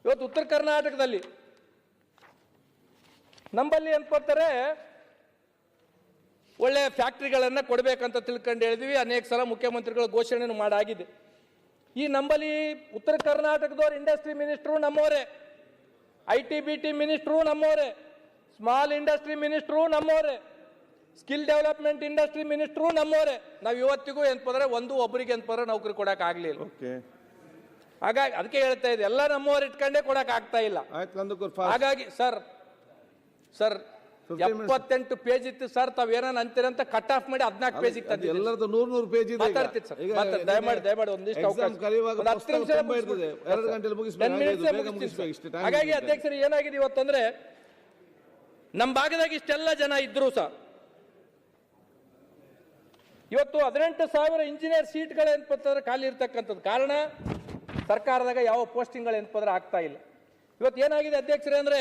ಇವತ್ತು ಉತ್ತರ ಕರ್ನಾಟಕದಲ್ಲಿ ನಂಬಲ್ಲಿ ಅನ್ಕೋತಾರೆ ಒಳ್ಳೆ ಫ್ಯಾಕ್ಟ್ರಿಗಳನ್ನು ಕೊಡಬೇಕಂತ ತಿಳ್ಕೊಂಡು ಹೇಳಿದ್ವಿ. ಅನೇಕ ಸಲ ಮುಖ್ಯಮಂತ್ರಿಗಳು ಘೋಷಣೆಯನ್ನು ಮಾಡಾಗಿದೆ. ಈ ನಂಬಲ್ಲಿ ಉತ್ತರ ಕರ್ನಾಟಕದವ್ರು ಇಂಡಸ್ಟ್ರಿ ಮಿನಿಸ್ಟ್ರು ನಮ್ಮವರೇ. I T B T minister ನಮ್ಮವರೇ. ಸ್ಮಾಲ್ ಇಂಡಸ್ಟ್ರಿ ಮಿನಿಸ್ಟ್ರು ನಮ್ಮವರೇ. ಸ್ಕಿಲ್ ಡೆವಲಪ್ಮೆಂಟ್ ಇಂಡಸ್ಟ್ರಿ ಮಿನಿಸ್ಟ್ರು ನಮ್ಮವರೇ. ನಾವು ಇವತ್ತಿಗೂ ಏನಪ್ಪಂದ್ರೆ ಒಂದು ಒಬ್ಬರಿಗೆ ಏನಪ್ಪಂದ್ರೆ ನೌಕರಿ ಕೊಡಕ್ ಆಗ್ಲಿಲ್ಲ. ಹಾಗಾಗಿ ಅದಕ್ಕೆ ಹೇಳ್ತಾ ಇದೆ ಎಲ್ಲ ನಮ್ಮವ್ರು ಇಟ್ಕೊಂಡೇ ಕೊಡಕ್ ಆಗ್ತಾ ಇಲ್ಲ. ಹಾಗಾಗಿ ಸರ್ ಸರ್ 15 minutes. ಎಪ್ಪತ್ತೆಂಟು ಪೇಜ್ ಇತ್ತು ಸರ್ ತಾವ್ ಏನೋ ಅಂತೀರಂತ ಕಟ್ ಆಫ್ ಮಾಡಿ ಹದಿನಾಲ್ಕು ಪೇಜ್ ಇತ್ತು ಎಲ್ಲರದ್ದು ನೂರ್ ನೂರು ಪೇಜ್ ಇದೆ. ಸರ್ ದಯಮಾಡಿ ದಯಮಾಡಿ ಒಂದಿಷ್ಟು exam ಅವಕಾಶ. ಕರೆಯುವಾಗ ಒಂದು ಹತ್ತು ಪುಸ್ತಕ ನಿಮಿಷ ತುಂಬ ಇರ್ತದೆ. ಎರಡು ಗಂಟೆಲಿ ಮುಗಿಸ್ಬೇಕು 10 minutes ಹಾಗೆ ಇದು, ಬೇಗ ಮುಗಿಸ್ತೀನಿ ಸರ್. ಹಾಗಾಗಿ. ಅಧ್ಯಕ್ಷರು ಏನಾಗಿದೆ ಇವತ್ತಂದ್ರೆ ನಮ್ಮ ಭಾಗದಾಗ ಇಷ್ಟೆಲ್ಲ ಜನ ಇದ್ರು ಸರ್. ಇವತ್ತು ಹದಿನೆಂಟು ಸಾವಿರ ಇಂಜಿನಿಯರ್ ಸೀಟ್ಗಳು ಏನಪ್ಪಂತಂದ್ರೆ ಖಾಲಿ ಇರ್ತಕ್ಕಂಥದ್ದು. ಕಾರಣ, ಸರ್ಕಾರದಾಗ ಯಾವ ಪೋಸ್ಟಿಂಗ್ಗಳು ಏನಪ್ಪಂದ್ರೆ ಆಗ್ತಾ ಇಲ್ಲ. ಇವತ್ತು ಏನಾಗಿದೆ ಅಧ್ಯಕ್ಷರೇ ಅಂದರೆ,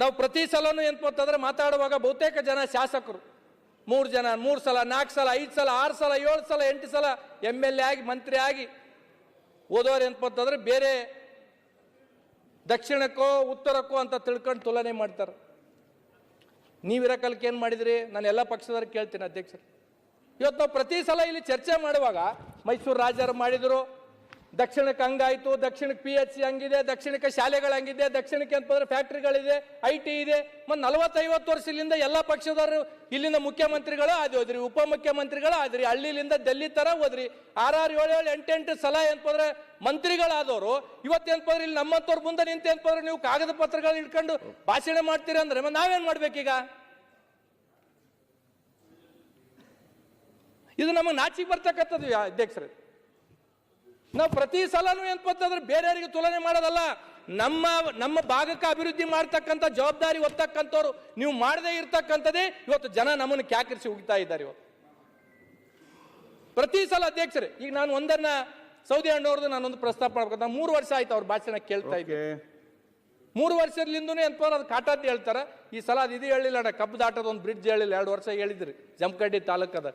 ನಾವು ಪ್ರತಿ ಸಲನೂ ಏನಪ್ಪಂತಂದ್ರೆ ಮಾತಾಡುವಾಗ ಬಹುತೇಕ ಜನ ಶಾಸಕರು, ಮೂರು ಜನ, ಮೂರು ಸಲ, ನಾಲ್ಕು ಸಲ, ಐದು ಸಲ, ಆರು ಸಲ, ಏಳು ಸಲ, ಎಂಟು ಸಲ ಎಂ ಎಲ್ ಎ ಆಗಿ, ಮಂತ್ರಿ ಆಗಿ ಓದೋರು ಏನಪ್ಪಂತಂದ್ರೆ ಬೇರೆ ದಕ್ಷಿಣಕ್ಕೋ, ಉತ್ತರಕ್ಕೋ ಅಂತ ತಿಳ್ಕೊಂಡು ತುಲನೆ ಮಾಡ್ತಾರೆ. ನೀವಿರೋ ಕಾಲಕ್ಕೆ ಏನು ಮಾಡಿದ್ರಿ? ನಾನು ಎಲ್ಲ ಪಕ್ಷದವ್ರು ಕೇಳ್ತೀನಿ ಅಧ್ಯಕ್ಷರು. ಇವತ್ತು ನಾವು ಪ್ರತಿ ಸಲ ಇಲ್ಲಿ ಚರ್ಚೆ ಮಾಡುವಾಗ ಮೈಸೂರು ರಾಜರು ಮಾಡಿದ್ರು ದಕ್ಷಿಣಕ್ಕೆ ಹಂಗಾಯ್ತು, ದಕ್ಷಿಣಕ್ಕೆ ಪಿ ಎಚ್ ಸಿ ಹಂಗಿದೆ, ದಕ್ಷಿಣಕ್ಕೆ ಶಾಲೆಗಳು ಹಂಗಿದೆ ದಕ್ಷಿಣಕ್ಕೆ ಅಂತಂದ್ರೆ ಫ್ಯಾಕ್ಟ್ರಿಗಳಿದೆ ಐ ಟಿ ಇದೆ. ಮತ್ತು ನಲವತ್ತೈವತ್ತು ವರ್ಷದಿಂದ ಎಲ್ಲ ಪಕ್ಷದವರು ಇಲ್ಲಿಂದ ಮುಖ್ಯಮಂತ್ರಿಗಳು ಆದಿ ಹೋದ್ರಿ, ಉಪಮುಖ್ಯಮಂತ್ರಿಗಳು ಆದ್ರಿ, ಹಳ್ಳಿಲಿಂದ ಡೆಲ್ಲಿ ತರ ಹೋದ್ರಿ. ಆರಾರು ಏಳು ಏಳು ಎಂಟೆಂಟು ಸಲ ಏನಪ್ಪಂದ್ರೆ ಮಂತ್ರಿಗಳಾದವರು ಇವತ್ತೇನಪ್ಪ ಇಲ್ಲಿ ನಮ್ಮಂತವ್ರ ಮುಂದೆ ನಿಂತು ಏನಪ್ಪ ನೀವು ಕಾಗದ ಪತ್ರಗಳು ಇಟ್ಕೊಂಡು ಭಾಷಣ ಮಾಡ್ತೀರಿ ಅಂದ್ರೆ ಮತ್ತೆ ನಾವೇನ್ ಮಾಡ್ಬೇಕೀಗ? ಇದು ನಮಗೆ ನಾಚಿಗೆ ಬರ್ತಕ್ಕಂಥದ್ದು ಅಧ್ಯಕ್ಷರೇ. ನಾವು ಪ್ರತಿ ಸಲನೂ ಏನಪ್ಪಂತಂದ್ರೆ ಬೇರೆಯವರಿಗೆ ತುಲನೆ ಮಾಡೋದಲ್ಲ. ನಮ್ಮ ನಮ್ಮ ಭಾಗಕ್ಕೆ ಅಭಿವೃದ್ಧಿ ಮಾಡ್ತಕ್ಕಂಥ ಜವಾಬ್ದಾರಿ ಹೊತ್ತಕ್ಕಂಥವ್ರು ನೀವು ಮಾಡದೇ ಇರ್ತಕ್ಕಂಥದ್ದೇ ಇವತ್ತು ಜನ ನಮ್ಮನ್ನು ಕ್ಯಾಕರಿಸಿ ಹೋಗ್ತಾ ಇದ್ದಾರೆ ಇವತ್ತು. ಪ್ರತಿ ಸಲ ಅಧ್ಯಕ್ಷರೇ ಈಗ ನಾನು ಒಂದನ್ನ ಸೌದಿ ಅಣ್ಣವ್ರದ್ದು ನಾನೊಂದು ಪ್ರಸ್ತಾಪ ಮಾಡ್ಬೇಕಂತ ಮೂರು ವರ್ಷ ಆಯ್ತು ಅವ್ರ ಭಾಷಣ ಕೇಳ್ತಾ ಇದ್ದೆ. ಮೂರು ವರ್ಷದಿಂದನೇ ಅಂತ ಅದು ಕಾಟಾದ್ದು ಹೇಳ್ತಾರೆ. ಈ ಸಲ ಅದು ಇದು ಹೇಳಿಲ್ಲ ಕಬ್ಬು ದಾಟದ ಒಂದು ಬ್ರಿಡ್ಜ್ ಹೇಳಿಲ್ಲ. ಎರಡು ವರ್ಷ ಹೇಳಿದ್ರಿ ಜಮಖಂಡಿ ತಾಲೂಕದ.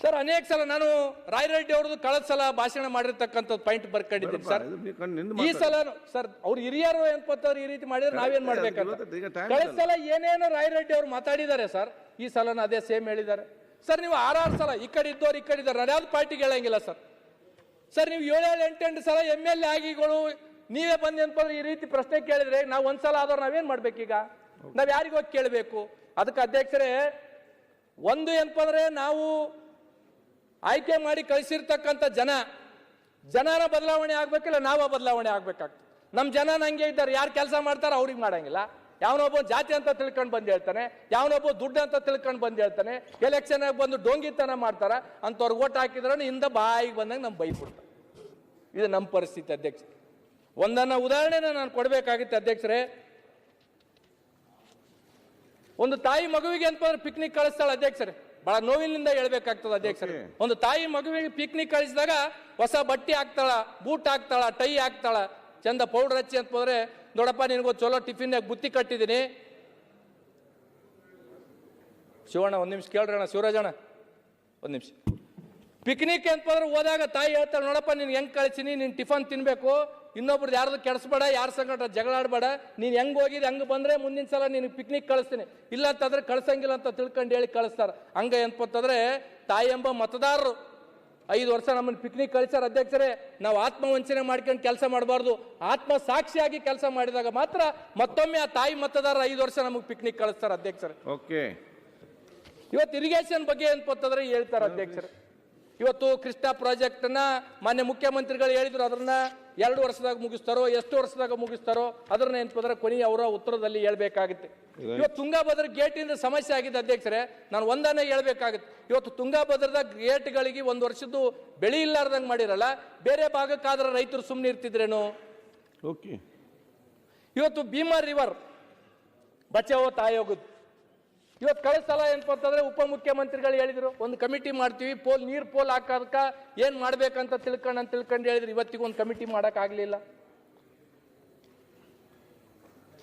ಸರ್ ಅನೇಕ ಸಲ ನಾನು ರಾಯರೆಡ್ಡಿ ಅವ್ರದ್ದು ಕಳೆದ ಸಲ ಭಾಷಣ ಮಾಡಿರ್ತಕ್ಕಂಥದ್ದು ಪಾಯಿಂಟ್ ಬರ್ಕೊಂಡಿದ್ದೀನಿ ಸರ್. ಈ. ಸಲ ಸರ್ ಅವ್ರು ಹಿರಿಯರು ಏನ್ಪತ್ತವ್ರು ಈ ರೀತಿ ಮಾಡಿದ್ರೆ ನಾವೇನ್ ಮಾಡ್ಬೇಕಂತ ಕಳೆದ. ಸಲ ಏನೇನು ರಾಯರೆಡ್ಡಿ ಅವ್ರು ಮಾತಾಡಿದ್ದಾರೆ ಸರ್ ಈ ಸಲನ ಅದೇ ಸೇಮ್ ಹೇಳಿದ್ದಾರೆ. ಸರ್ ನೀವು ಆರಾರು ಸಲ ಈ ಕಡೆ ಇದ್ದವ್ರು ಈ ಕಡೆ ಇದ್ದಾರೆ ಯಾವ್ದು ಪಾರ್ಟಿಗೆ ಹೇಳಂಗಿಲ್ಲ ಸರ್. ಸರ್ ನೀವು ಏಳೇಳು ಎಂಟೆಂಟು ಸಲ ಎಂ ಎಲ್ ಎ ಆಗಿಗಳು ನೀವೇ ಬಂದು ಅಂತಂದ್ರೆ ಈ ರೀತಿ ಪ್ರಶ್ನೆ ಕೇಳಿದ್ರೆ ನಾವು ಒಂದ್ಸಲ ಆದವ್ರು ನಾವೇನ್ ಮಾಡ್ಬೇಕೀಗ? ನಾವ್ ಯಾರಿಗೋಗಿ ಕೇಳಬೇಕು? ಅದಕ್ಕೆ ಅಧ್ಯಕ್ಷರೇ ಒಂದು ಏನಪ್ಪ ಅಂದ್ರೆ ನಾವು ಆಯ್ಕೆ ಮಾಡಿ ಕಳಿಸಿರ್ತಕ್ಕಂಥ ಜನ, ಜನರ ಬದಲಾವಣೆ ಆಗ್ಬೇಕಿಲ್ಲ, ನಾವ ಬದಲಾವಣೆ ಆಗ್ಬೇಕಾಗ್ತದೆ. ನಮ್ಮ ಜನ ನಂಗೆ ಇದ್ದಾರೆ, ಯಾರು ಕೆಲಸ ಮಾಡ್ತಾರ ಅವ್ರಿಗೆ ಮಾಡಂಗಿಲ್ಲ. ಯಾವನೊಬ್ಬ ಜಾತಿ ಅಂತ ತಿಳ್ಕೊಂಡು ಬಂದು ಹೇಳ್ತಾನೆ, ಯಾವನೊಬ್ಬ ದುಡ್ಡು ಅಂತ ತಿಳ್ಕೊಂಡು ಬಂದು ಹೇಳ್ತಾನೆ ಎಲೆಕ್ಷನ್ ಬಂದು ಡೋಂಗಿತನ ಮಾಡ್ತಾರ, ಅಂತವ್ರು ಓಟ್ ಹಾಕಿದ್ರೆ ಹಿಂದೆ ಬಾಯಿಗೆ ಬಂದಂಗೆ ನಮ್ಮ ಬೈಬಿಡ್ತಾರೆ ಇದು ನಮ್ಮ ಪರಿಸ್ಥಿತಿ ಅಧ್ಯಕ್ಷ. ಒಂದನ್ನ ಉದಾಹರಣೆನ ನಾನು ಕೊಡಬೇಕಾಗಿತ್ತು ಅಧ್ಯಕ್ಷರೇ. ಒಂದು ತಾಯಿ ಮಗುವಿಗೆ ಅಂತ ಪಿಕ್ನಿಕ್ ಕಳಿಸ್ತಾಳೆ ಅಧ್ಯಕ್ಷರೇ. ಬಹಳ ನೋವಿನಿಂದ ಹೇಳ್ಬೇಕಾಗ್ತದೆ ಅಧ್ಯಕ್ಷರೇ. ಒಂದು ತಾಯಿ ಮಗುವಿಗೆ ಪಿಕ್ನಿಕ್ ಕಳಿಸಿದಾಗ ಹೊಸ ಬಟ್ಟೆ ಹಾಕ್ತಾಳ ಬೂಟ್ ಹಾಕ್ತಾಳ ಟೈ ಹಾಕ್ತಾಳ. ಚಂದ ಪೌಡರ್ ಹಚ್ಚಿ ಅಂತ ಹೋದ್ರೆ ನೋಡಪ್ಪ ನಿನಗೂ ಚಲೋ ಟಿಫಿನ್ ಬುತ್ತಿ ಕಟ್ಟಿದ್ದೀನಿ ಶಿವಣ್ಣ ಒಂದು ನಿಮಿಷ ಕೇಳ್ರಿ ಅಣ್ಣ ಶಿವರಾಜಣ್ಣ ಒಂದ್ ನಿಮಿಷ. ಪಿಕ್ನಿಕ್ ಅಂತ ಹೋದ್ರೆ ಹೋದಾಗ ತಾಯಿ ಹೇಳ್ತಾಳೆ ನೋಡಪ್ಪ ನಿನ್ಗೆ ಹೆಂಗೆ ಕಳಿಸಿನಿ ನೀನು ಟಿಫನ್ ತಿನ್ಬೇಕು. ಇನ್ನೊಬ್ರದ್ದು ಯಾರ್ದು ಕೆಡಿಸ್ಬೇಡ ಯಾರ ಸಂಗಟ ಜಗಳ ಆಡ್ಬೇಡ ನೀನು ಹೆಂಗೆ ಹೋಗಿದ್ ಹಂಗೆ ಬಂದರೆ ಮುಂದಿನ ಸಲ ನೀನು ಪಿಕ್ನಿಕ್ ಕಳಿಸ್ತೀನಿ. ಇಲ್ಲ ಅಂತಂದ್ರೆ ಕಳ್ಸಂಗಿಲ್ಲ ಅಂತ ತಿಳ್ಕೊಂಡು ಹೇಳಿ ಕಳಿಸ್ತಾರ. ಹಂಗೆ ಅಂತಂದ್ರೆ ತಾಯಿ ಎಂಬ ಮತದಾರರು ಐದು ವರ್ಷ ನಮ್ಮನ್ನು ಪಿಕ್ನಿಕ್ ಕಳಿಸ್ಯಾರ. ಅಧ್ಯಕ್ಷರೇ ನಾವು ಆತ್ಮವಂಚನೆ ಮಾಡ್ಕೊಂಡು ಕೆಲಸ ಮಾಡಬಾರ್ದು. ಆತ್ಮ ಸಾಕ್ಷಿಯಾಗಿ ಕೆಲಸ ಮಾಡಿದಾಗ ಮಾತ್ರ ಮತ್ತೊಮ್ಮೆ ಆ ತಾಯಿ ಮತದಾರ ಐದು ವರ್ಷ ನಮಗೆ ಪಿಕ್ನಿಕ್ ಕಳಿಸ್ತಾರೆ ಅಧ್ಯಕ್ಷರೇ. ಓಕೆ. ಇವತ್ತು ಇರಿಗೇಷನ್ ಬಗ್ಗೆ ಏನ್ಪತ್ತಂದ್ರೆ ಹೇಳ್ತಾರೆ ಅಧ್ಯಕ್ಷರೇ. ಇವತ್ತು ಕೃಷ್ಣ ಪ್ರಾಜೆಕ್ಟನ್ನ ಮಾನ್ಯ ಮುಖ್ಯಮಂತ್ರಿಗಳು ಹೇಳಿದ್ರು ಅದನ್ನ ಎರಡು ವರ್ಷದಾಗ ಮುಗಿಸ್ತಾರೋ ಎಷ್ಟು ವರ್ಷದಾಗ ಮುಗಿಸ್ತಾರೋ ಅದ್ರ ನೆನಪಂದ್ರೆ ಕೊನೆಯ ಅವರ ಉತ್ತರದಲ್ಲಿ ಹೇಳ್ಬೇಕಾಗುತ್ತೆ. ಇವತ್ತು ತುಂಗಾಭದ್ರ ಗೇಟಿಂದ ಇಂದ ಸಮಸ್ಯೆ ಆಗಿದೆ ಅಧ್ಯಕ್ಷರೇ ನಾನು ಒಂದನ್ನೇ ಹೇಳ್ಬೇಕಾಗುತ್ತೆ. ಇವತ್ತು ತುಂಗಾಭದ್ರದ ಗೇಟ್ಗಳಿಗೆ ಒಂದು ವರ್ಷದ್ದು ಬೆಳಿ ಇಲ್ಲಾರ್ದಂಗೆ ಮಾಡಿರಲ್ಲ ಬೇರೆ ಭಾಗಕ್ಕಾದ್ರೆ ರೈತರು ಸುಮ್ಮನೆ ಇರ್ತಿದ್ರೇನು? ಓಕೆ. ಇವತ್ತು ಭೀಮಾ ರಿವರ್ ಬಚಾವೋ ಆಯೋಗದ್ದು ಇವತ್ತು ಕಳೆದ ಸಲ ಏನಪ್ಪ ಅಂತಂದ್ರೆ ಉಪಮುಖ್ಯಮಂತ್ರಿಗಳು ಹೇಳಿದ್ರು. ಒಂದು ಕಮಿಟಿ ಮಾಡ್ತೀವಿ, ಪೋಲ್, ನೀರ್ ಪೋಲ್ ಹಾಕೋದಕ್ಕ ಏನು ಮಾಡ್ಬೇಕಂತ ತಿಳ್ಕೊಂಡು ಅಂತ ತಿಳ್ಕೊಂಡು ಹೇಳಿದ್ರು. ಇವತ್ತಿಗೂ ಒಂದು ಕಮಿಟಿ ಮಾಡೋಕ್ಕಾಗಲಿಲ್ಲ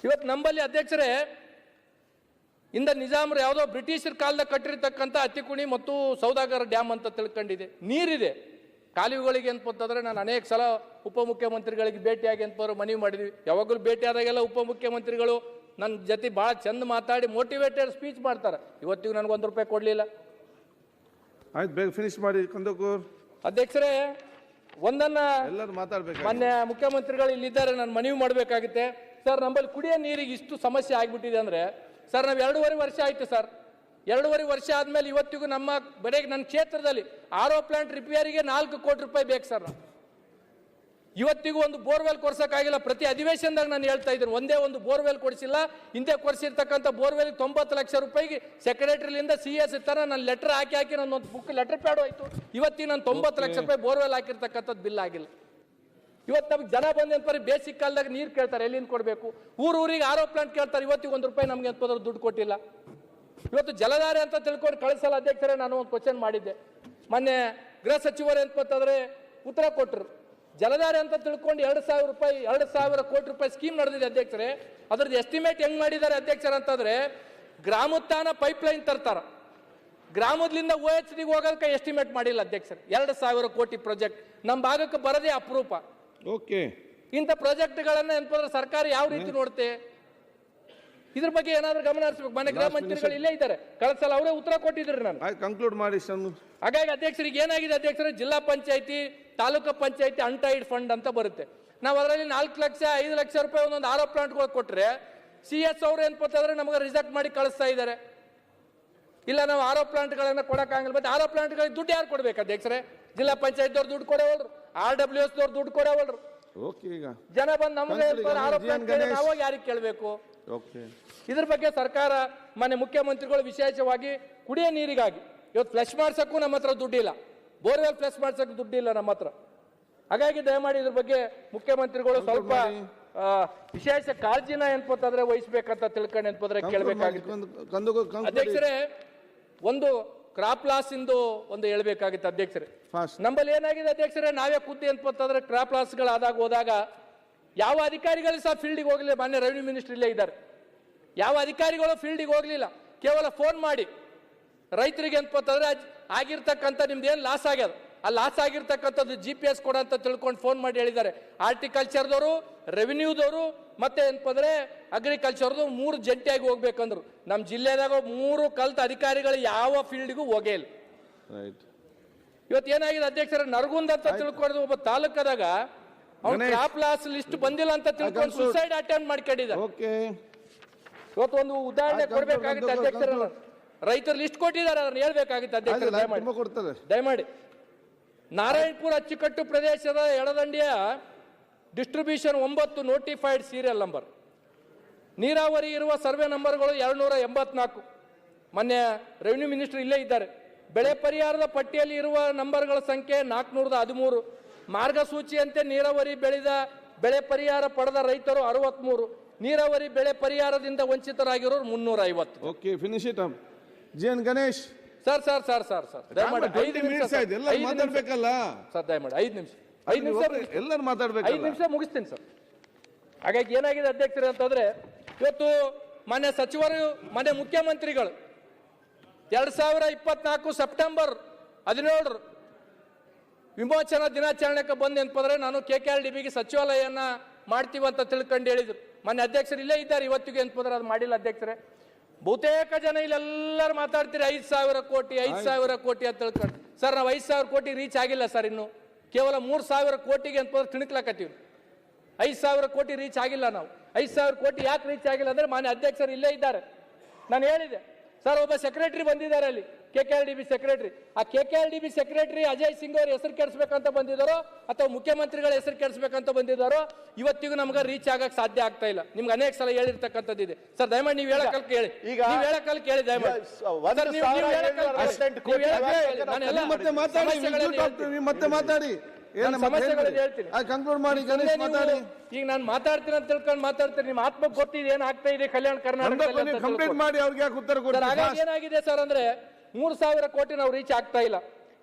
ಇವತ್ತು ನಂಬಲ್ಲಿ ಅಧ್ಯಕ್ಷರೇ, ಇಂದ ನಿಜಾಮರು ಯಾವುದೋ ಬ್ರಿಟಿಷರ ಕಾಲದ ಕಟ್ಟಿರ್ತಕ್ಕಂಥ ಅತಿಕುಣಿ ಮತ್ತು ಸೌದಾಗರ ಡ್ಯಾಮ್ ಅಂತ ತಿಳ್ಕೊಂಡಿದೆ. ನೀರಿದೆ. ಕಾಲುವೆಗಳಿಗೆ ಅಂತಂದ್ರೆ ನಾನು ಅನೇಕ ಸಲ ಉಪಮುಖ್ಯಮಂತ್ರಿಗಳಿಗೆ ಭೇಟಿಯಾಗಿ ಅಂತ ಮನವಿ ಮಾಡಿದ್ವಿ. ಯಾವಾಗಲೂ ಭೇಟಿಯಾದಾಗೆಲ್ಲ ಉಪಮುಖ್ಯಮಂತ್ರಿಗಳು ನನ್ನ ಜೊತೆ ಭಾಳ ಚಂದ ಮಾತಾಡಿ ಮೋಟಿವೇಟೆಡ್ ಸ್ಪೀಚ್ ಮಾಡ್ತಾರೆ. ಇವತ್ತಿಗೂ ನನಗೆ ಒಂದು ರೂಪಾಯಿ ಕೊಡಲಿಲ್ಲ. ಆಯ್ತು ಬೇಗ ಫಿನಿಶ್ ಮಾಡಿ ಕಂದಕೂರ್. ಅಧ್ಯಕ್ಷರೇ ಒಂದನ್ನ ಎಲ್ಲರೂ ಮಾತಾಡ್ಬೇಕು ಮೊನ್ನೆ ಮುಖ್ಯಮಂತ್ರಿಗಳು ಇಲ್ಲಿದ್ದಾರೆ ನಾನು ಮನವಿ ಮಾಡಬೇಕಾಗುತ್ತೆ. ಸರ್ ನಮ್ಮಲ್ಲಿ ಕುಡಿಯೋ ನೀರಿಗೆ ಇಷ್ಟು ಸಮಸ್ಯೆ ಆಗಿಬಿಟ್ಟಿದೆ ಅಂದರೆ ಸರ್ ನಾವು ಎರಡೂವರೆ ವರ್ಷ ಆಯಿತು ಸರ್. ಎರಡೂವರೆ ವರ್ಷ ಆದಮೇಲೆ ಇವತ್ತಿಗೂ ನಮ್ಮ ಬೆಳೆಗೆ ನನ್ನ ಕ್ಷೇತ್ರದಲ್ಲಿ ಆರೋ ಪ್ಲಾಂಟ್ ರಿಪೇರಿಗೆ ನಾಲ್ಕು ಕೋಟಿ ರೂಪಾಯಿ ಬೇಕು ಸರ್. ನಾವು. ಇವತ್ತಿಗೂ ಒಂದು ಬೋರ್ವೆಲ್ ಕೊಡ್ಸಕ್ಕಾಗಿಲ್ಲ ಪ್ರತಿ ಅಧಿವೇಶನದಾಗ ನಾನು ಹೇಳ್ತಾ ಇದ್ದೀನಿ ಒಂದೇ ಒಂದು ಬೋರ್ವೆಲ್ ಕೊಡಿಸಿಲ್ಲ. ಹಿಂದೆ ಕೊಡಿಸಿರ್ತಕ್ಕಂಥ ಬೋರ್ವೆಲ್ ತೊಂಬತ್ತು ಲಕ್ಷ ರೂಪಾಯಿಗೆ ಸೆಕ್ರೆಟರಿಲಿಂದ ಸಿ ಎಸ್ ತರ ನಾನು ಲೆಟರ್ ಹಾಕಿ ಹಾಕಿ ನನ್ನ ಒಂದು ಬುಕ್ ಲೆಟರ್ ಪ್ಯಾಡ್ ಹೋಯ್ತು. ಇವತ್ತಿಗೆ ನಾನು ತೊಂಬತ್ತು ಲಕ್ಷ ರೂಪಾಯಿ ಬೋರ್ವೆಲ್ ಹಾಕಿರ್ತಕ್ಕಂಥದ್ದು ಬಿಲ್ ಆಗಿಲ್ಲ. ಇವತ್ತು ನಮಗೆ ಜನ ಬಂದ ಪರಿ ಬೇಸಿಕ್ ಕಾಲದಾಗ ನೀರು ಕೇಳ್ತಾರೆ ಎಲ್ಲಿಂದ ಕೊಡಬೇಕು? ಊರು ಊರಿಗೆ ಆರೋ ಪ್ಲಾಂಟ್ ಕೇಳ್ತಾರೆ ಇವತ್ತಿಗೆ ಒಂದು ರೂಪಾಯಿ ನಮಗೆ ಅಂತ ದುಡ್ಡು ಕೊಟ್ಟಿಲ್ಲ. ಇವತ್ತು ಜಲಧಾರೆ ಅಂತ ತಿಳ್ಕೊಂಡು ಕಳಿಸಲ್ಲ ಅಧ್ಯಕ್ಷರೇ ನಾನು ಒಂದು ಕ್ವಶನ್ ಮಾಡಿದ್ದೆ. ಮೊನ್ನೆ ಗೃಹ ಸಚಿವರು ಅಂತಂದ್ರೆ ಉತ್ತರ ಕೊಟ್ಟರು ಜಲಧಾರೆ ಅಂತ ತಿಳ್ಕೊಂಡು ಎರಡು ಸಾವಿರ ರೂಪಾಯಿ ಎರಡು ಸಾವಿರ ಕೋಟಿ ರೂಪಾಯಿ ಸ್ಕೀಮ್ ನಡೆದಿದೆ ಅಧ್ಯಕ್ಷರೇ. ಅದ್ರದ್ದು ಎಸ್ಟಿಮೇಟ್ ಹೆಂಗ್ ಮಾಡಿದ್ದಾರೆ ಅಧ್ಯಕ್ಷರ ಅಂತಂದ್ರೆ ಗ್ರಾಮೋತ್ಥಾನ ಪೈಪ್ ಲೈನ್ ತರ್ತಾರ ಗ್ರಾಮದಿಂದ ಓ ಎಚ್ ಡಿಗೆ ಹೋಗೋದಕ್ಕೆ ಎಸ್ಟಿಮೇಟ್ ಮಾಡಿಲ್ಲ ಅಧ್ಯಕ್ಷರು. ಎರಡು ಸಾವಿರ ಕೋಟಿ ಪ್ರಾಜೆಕ್ಟ್ ನಮ್ಮ ಭಾಗಕ್ಕೆ ಬರದೇ ಅಪರೂಪ. ಓಕೆ ಇಂಥ ಪ್ರಾಜೆಕ್ಟ್ಗಳನ್ನ ಏನಪ್ಪ ಸರ್ಕಾರ ಯಾವ ರೀತಿ ನೋಡುತ್ತೆ ಇದ್ರ ಬಗ್ಗೆ ಏನಾದ್ರೂ ಗಮನ ಹರಿಸಬೇಕು? ಮನೆ ಗೃಹ ಮಂತ್ರಿಗಳು ಇಲ್ಲೇ ಇದ್ದಾರೆ. ಕಳೆದ ಸಲ ಅವರೇ ಉತ್ತರ ಕೊಟ್ಟಿದ್ರು ನಾನು. ಕನ್ಕ್ಲೂಡ್ ಕಂಕ್ಲೂಡ್ ಮಾಡಿ ಸಣ್ಣ ಹಾಗಾಗಿ ಅಧ್ಯಕ್ಷರಿಗೆ ಏನಾಗಿದೆ ಅಧ್ಯಕ್ಷರು? ಜಿಲ್ಲಾ ಪಂಚಾಯತಿ ತಾಲೂಕು ಪಂಚಾಯತಿ ಅನ್ಟೈಡ್ ಫಂಡ್ ಅಂತ ಬರುತ್ತೆ. ನಾವು ಅದರಲ್ಲಿ ನಾಲ್ಕು ಲಕ್ಷ ಐದು ಲಕ್ಷ ರೂಪಾಯಿ ಒಂದೊಂದು ಆರೋ ಪ್ಲಾಂಟ್ಗಳು ಕೊಟ್ಟರೆ ಸಿ ಎಸ್ ಅವ್ರು ಏನ್ಪತ್ತಂದ್ರೆ ನಮಗೆ ರಿಜೆಕ್ಟ್ ಮಾಡಿ ಕಳಿಸ್ತಾ ಇದ್ದಾರೆ. ಇಲ್ಲ ನಾವು ಆರೋ ಪ್ಲಾಂಟ್ಗಳನ್ನು ಕೊಡೋಕ್ಕಾಗಲ್ಲ ಮತ್ತೆ ಆರೋ ಪ್ಲಾಂಟ್ಗಳಿಗೆ ದುಡ್ಡು ಯಾರು ಕೊಡ್ಬೇಕು ಅಧ್ಯಕ್ಷರೇ? ಜಿಲ್ಲಾ ಪಂಚಾಯತ್ದವ್ರು ದುಡ್ಡು ಕೊಡೋವಲ್ರು ಆರ್ ಡಬ್ಲ್ಯೂ ಎಸ್ ದವ್ರು ದುಡ್ಡು ಕೊಡೋವಲ್ರು. ಜನ ಬಂದು ನಮಗೆ ಆರೋ ಪ್ಲಾಂಟ್. ನಾವು ಯಾರಿಗೆ ಕೇಳಬೇಕು? ಇದ್ರ ಬಗ್ಗೆ ಸರ್ಕಾರ ಮಾನ್ಯ ಮುಖ್ಯಮಂತ್ರಿಗಳು ವಿಶೇಷವಾಗಿ ಕುಡಿಯೋ ನೀರಿಗಾಗಿ ಇವತ್ತು ಫ್ಲಶ್ ಮಾಡ್ಸೋಕ್ಕೂ ನಮ್ಮ ಹತ್ರ ದುಡ್ಡಿಲ್ಲ. ಬೋರ್ವೆಲ್ ಫ್ಲಶ್ ಮಾಡ್ಸಕ್ ದುಡ್ಡಿಲ್ಲ ನಮ್ಮ ಹತ್ರ. ಹಾಗಾಗಿ ದಯಮಾಡಿ ಇದ್ರ ಬಗ್ಗೆ ಮುಖ್ಯಮಂತ್ರಿಗಳು ಸ್ವಲ್ಪ ವಿಶೇಷ ಕಾಳಜಿನ ಏನ್ಪತ್ತಂದ್ರೆ ವಹಿಸ್ಬೇಕಂತ ತಿಳ್ಕೊಂಡು ಏನ್ಪಂದ್ರೆ ಕೇಳಬೇಕಾಗಿತ್ತು. ಅಧ್ಯಕ್ಷರೇ ಒಂದು ಕ್ರಾಪ್ ಲಾಸ್ ಇಂದು ಒಂದು ಹೇಳ್ಬೇಕಾಗಿತ್ತು ಅಧ್ಯಕ್ಷರೇ. ನಮ್ಮಲ್ಲಿ ಏನಾಗಿದೆ ಅಧ್ಯಕ್ಷರೇ ನಾವೇ ಖುದ್ದು ಅಂತಂದ್ರೆ ಕ್ರಾಪ್ ಲಾಸ್ಗಳಾದಾಗ ಹೋದಾಗ ಯಾವ ಅಧಿಕಾರಿಗಳು ಸಹ ಫೀಲ್ಡಿಗೆ ಹೋಗಲಿಲ್ಲ ಮಾನ್ಯ ರೆವಿನ್ಯೂ ಮಿನಿಸ್ಟರ್ ಇಲ್ಲೇ ಇದ್ದಾರೆ. ಯಾವ ಅಧಿಕಾರಿಗಳು ಫೀಲ್ಡಿಗೆ ಹೋಗಲಿಲ್ಲ ಕೇವಲ ಫೋನ್ ಮಾಡಿ ರೈತರಿಗೆ ಅಂತಂದ್ರೆ ಆಗಿರ್ತಕ್ಕಂಥ ನಿಮ್ದು ಏನು ಲಾಸ್ ಆಗ್ಯದ? ಆ ಲಾಸ್ ಆಗಿರ್ತಕ್ಕಂಥದ್ದು ಜಿ ಪಿ ಎಸ್ ಕೊಡ ಅಂತ ತಿಳ್ಕೊಂಡು ಫೋನ್ ಮಾಡಿ ಹೇಳಿದ್ದಾರೆ. ಆರ್ಟಿಕಲ್ಚರ್ದವರು ರೆವಿನ್ಯೂದವರು ಮತ್ತೆ ಏನಪ್ಪಂದ್ರೆ ಅಗ್ರಿಕಲ್ಚರ್ದು ಮೂರು ಜಂಟಿಯಾಗಿ ಹೋಗ್ಬೇಕಂದ್ರು. ನಮ್ಮ ಜಿಲ್ಲೆದಾಗ ಮೂರು ಕಲ್ತ ಅಧಿಕಾರಿಗಳು ಯಾವ ಫೀಲ್ಡ್ಗೂ ಹೋಗೇ ಇಲ್ಲ. ಇವತ್ತು ಏನಾಗಿದೆ ಅಧ್ಯಕ್ಷರ ನರಗುಂದ ಅಂತ ತಿಳ್ಕೊಂಡು ಒಬ್ಬ ತಾಲೂಕದಾಗ. ಕ್ರಾಪ್ ಲಾಸ್ ಲಿಸ್ಟ್ ಬಂದಿಲ್ಲ ಅಂತ ತಿಳ್ಕೊಂಡು. ಸುಸೈಡ್ ಅಟೆಂಪ್ಟ್ ಮಾಡ್ಕೊಂಡಿದ್ದಾರೆ ಓಕೆ. ಇವತ್ತು ಒಂದು ಉದಾಹರಣೆ ಕೊಡ್ಬೇಕಾಗುತ್ತೆ ಅಧ್ಯಕ್ಷರ. ರೈತರು ಲಿಸ್ಟ್ ಕೊಟ್ಟಿದ್ದಾರೆ ಅದನ್ನ ಹೇಳ್ಬೇಕಾಗುತ್ತೆ ಅಧ್ಯಕ್ಷರ ದಯಮಾಡಿ. ನಾರಾಯಣಪುರ ಅಚ್ಚುಕಟ್ಟು ಪ್ರದೇಶದ ಎಡದಂಡಿಯ ಡಿಸ್ಟ್ರಿಬ್ಯೂಷನ್ ಒಂಬತ್ತು ನೋಟಿಫೈಡ್ ಸೀರಿಯಲ್ ನಂಬರ್ ನೀರಾವರಿ ಇರುವ ಸರ್ವೆ ನಂಬರ್ಗಳು ಎರಡ್ನೂರ ಎಂಬತ್ನಾಲ್ಕು. ಮೊನ್ನೆ ರೆವಿನ್ಯೂ ಮಿನಿಸ್ಟರ್ ಇಲ್ಲೇ ಇದ್ದಾರೆ. ಬೆಳೆ ಪರಿಹಾರದ ಪಟ್ಟಿಯಲ್ಲಿ ಇರುವ ನಂಬರ್ಗಳ ಸಂಖ್ಯೆ ನಾಲ್ಕುನೂರದ ಹದಿಮೂರು. ಮಾರ್ಗಸೂಚಿಯಂತೆ ನೀರಾವರಿ ಬೆಳೆದ ಬೆಳೆ ಪರಿಹಾರ ಪಡೆದ ರೈತರು ಅರವತ್ಮೂರು. ನೀರಾವರಿ ಬೆಳೆ ಪರಿಹಾರದಿಂದ ವಂಚಿತರಾಗಿರೋರು ಮುನ್ನೂರ ಐವತ್ತು okay finish it G N Ganesh sir sir sir sir sir ದಯಮಾಡಿ ಐದು ನಿಮಿಷ ಐದು. ಮಾತಾಡ್ಬೇಕಲ್ಲ? ಸರ್ ದಯಮಾಡಿ ಐದು ನಿಮಿಷ. ಐದು ನಿಮಿಷ ಎಲ್ಲರೂ ಐದು ಮಾತಾಡ್ಬೇಕಲ್ಲ ನಿಮಿಷ ಮುಗಿಸ್ತೀನಿ ಸರ್. ಹಾಗಾಗಿ ಏನಾಗಿದೆ ಅಧ್ಯಕ್ಷರೇ ಅಂತಂದ್ರೆ ಇವತ್ತು ಮಾನ್ಯ ಸಚಿವರು ಮಾನ್ಯ ಮುಖ್ಯಮಂತ್ರಿಗಳು ಎರಡ್ ಸಾವಿರ ಇಪ್ಪತ್ನಾಲ್ಕು ಸೆಪ್ಟೆಂಬರ್ ಹದಿನೇಳರು ವಿಮೋಚನಾ ದಿನಾಚರಣೆಗೆ ಬಂದು ನೆನಪಂದ್ರೆ ನಾನು ಕೆ ಕೆ ಆರ್ ಡಿ ಬಿಗೆ ಸಚಿವಾಲಯನ ಮಾಡ್ತೀವಿ ಅಂತ ತಿಳ್ಕೊಂಡು ಹೇಳಿದ್ರು. ಮೊನ್ನೆ ಅಧ್ಯಕ್ಷರು ಇಲ್ಲೇ ಇದ್ದಾರೆ ಇವತ್ತಿಗೆ ಅಂತಂದ್ರೆ ಅದು ಮಾಡಿಲ್ಲ ಅಧ್ಯಕ್ಷರೇ. ಬಹುತೇಕ ಜನ ಇಲ್ಲೆಲ್ಲರೂ ಮಾತಾಡ್ತೀರಿ ಐದು ಸಾವಿರ ಕೋಟಿ ಐದು ಸಾವಿರ ಕೋಟಿ ಅಂತ ತಿಳ್ಕೊಂಡು. ಸರ್ ನಾವು ಐದು ಸಾವಿರ ಕೋಟಿ ರೀಚ್ ಆಗಿಲ್ಲ ಸರ್ ಇನ್ನು. ಕೇವಲ ಮೂರು ಸಾವಿರ ಕೋಟಿಗೆ ಅಂತಂದ್ರೆ ತಿಣಕ್ಲಾಕತ್ತೀವಿ ಐದು ಸಾವಿರ ಕೋಟಿ ರೀಚ್ ಆಗಿಲ್ಲ ನಾವು. ಐದು ಸಾವಿರ ಕೋಟಿ ಯಾಕೆ ರೀಚ್ ಆಗಿಲ್ಲ ಅಂದ್ರೆ ಮಾನ್ಯ ಅಧ್ಯಕ್ಷರು ಇಲ್ಲೇ ಇದ್ದಾರೆ. ನಾನು ಹೇಳಿದೆ. ಸರ್ ಒಬ್ಬ ಸೆಕ್ರೆಟರಿ ಬಂದಿದ್ದಾರೆ ಅಲ್ಲಿ. K K R D B secretary ಆ K K R D B secretary Ajay Singh ಅವ್ರ ಹೆಸರು ಕೆಡಿಸ್ಬೇಕಂತ ಬಂದಿದ್ದಾರೋ ಅಥವಾ ಮುಖ್ಯಮಂತ್ರಿಗಳ ಹೆಸರು ಕೆಡಿಸ್ಬೇಕಂತ ಬಂದಿದ್ದಾರೋ ಇವತ್ತಿಗೂ ನಮ್ಗೆ ರೀಚ್ ಆಗಕ್ ಸಾಧ್ಯ ಆಗ್ತಾ ಇಲ್ಲ. ನಿಮ್ಗೆ ಅನೇಕ ಸಲ ಹೇಳಿರ್ತಕ್ಕಂಥದ್ದಿದೆ ಸರ್ ದಯಮಾಡಿ ನೀವು ಹೇಳಕಲ್ ಕೇಳಿ. ಈಗ- ನೀವು ಹೇಳಕಲ್ ಕೇಳಿ ದಯಮಾಡಿ. ನೀವು ಮತ್ತೆ ಮಾತಾಡಿ. ಕನ್ಕ್ಲೂಡ್ ಮಾಡಿ ಸುಮ್ನೆ ಗಣೇಶ್ ಮಾತಾಡಿ. ಈಗ ನಾನು ಮಾತಾಡ್ತೀನಿ ಅಂತ ತಿಳ್ಕೊಂಡು ಮಾತಾಡ್ತೀನಿ. ನಿಮ್ಮ ಆತ್ಮಕ್ಕೆ ಗೊತ್ತಿದೆ ಏನಾಗ್ತಾ ಆಗ್ತಾ ಇದೆ ಕಲ್ಯಾಣ ಕರ್ನಾಟಕ ಅಂತ ಕಂಪ್ಲೀಟ್ ಮಾಡಿ ಅವ್ರಿಗೆ ಉತ್ತರ ಕೊಡ್ತೀರಾ? ಏನಾಗಿದೆ ಸರ್ ಅಂದ್ರೆ ಮೂರು ಸಾವಿರ ಕೋಟಿ ನಾವು ರೀಚ್ ಆಗ್ತಾ ಇಲ್ಲ.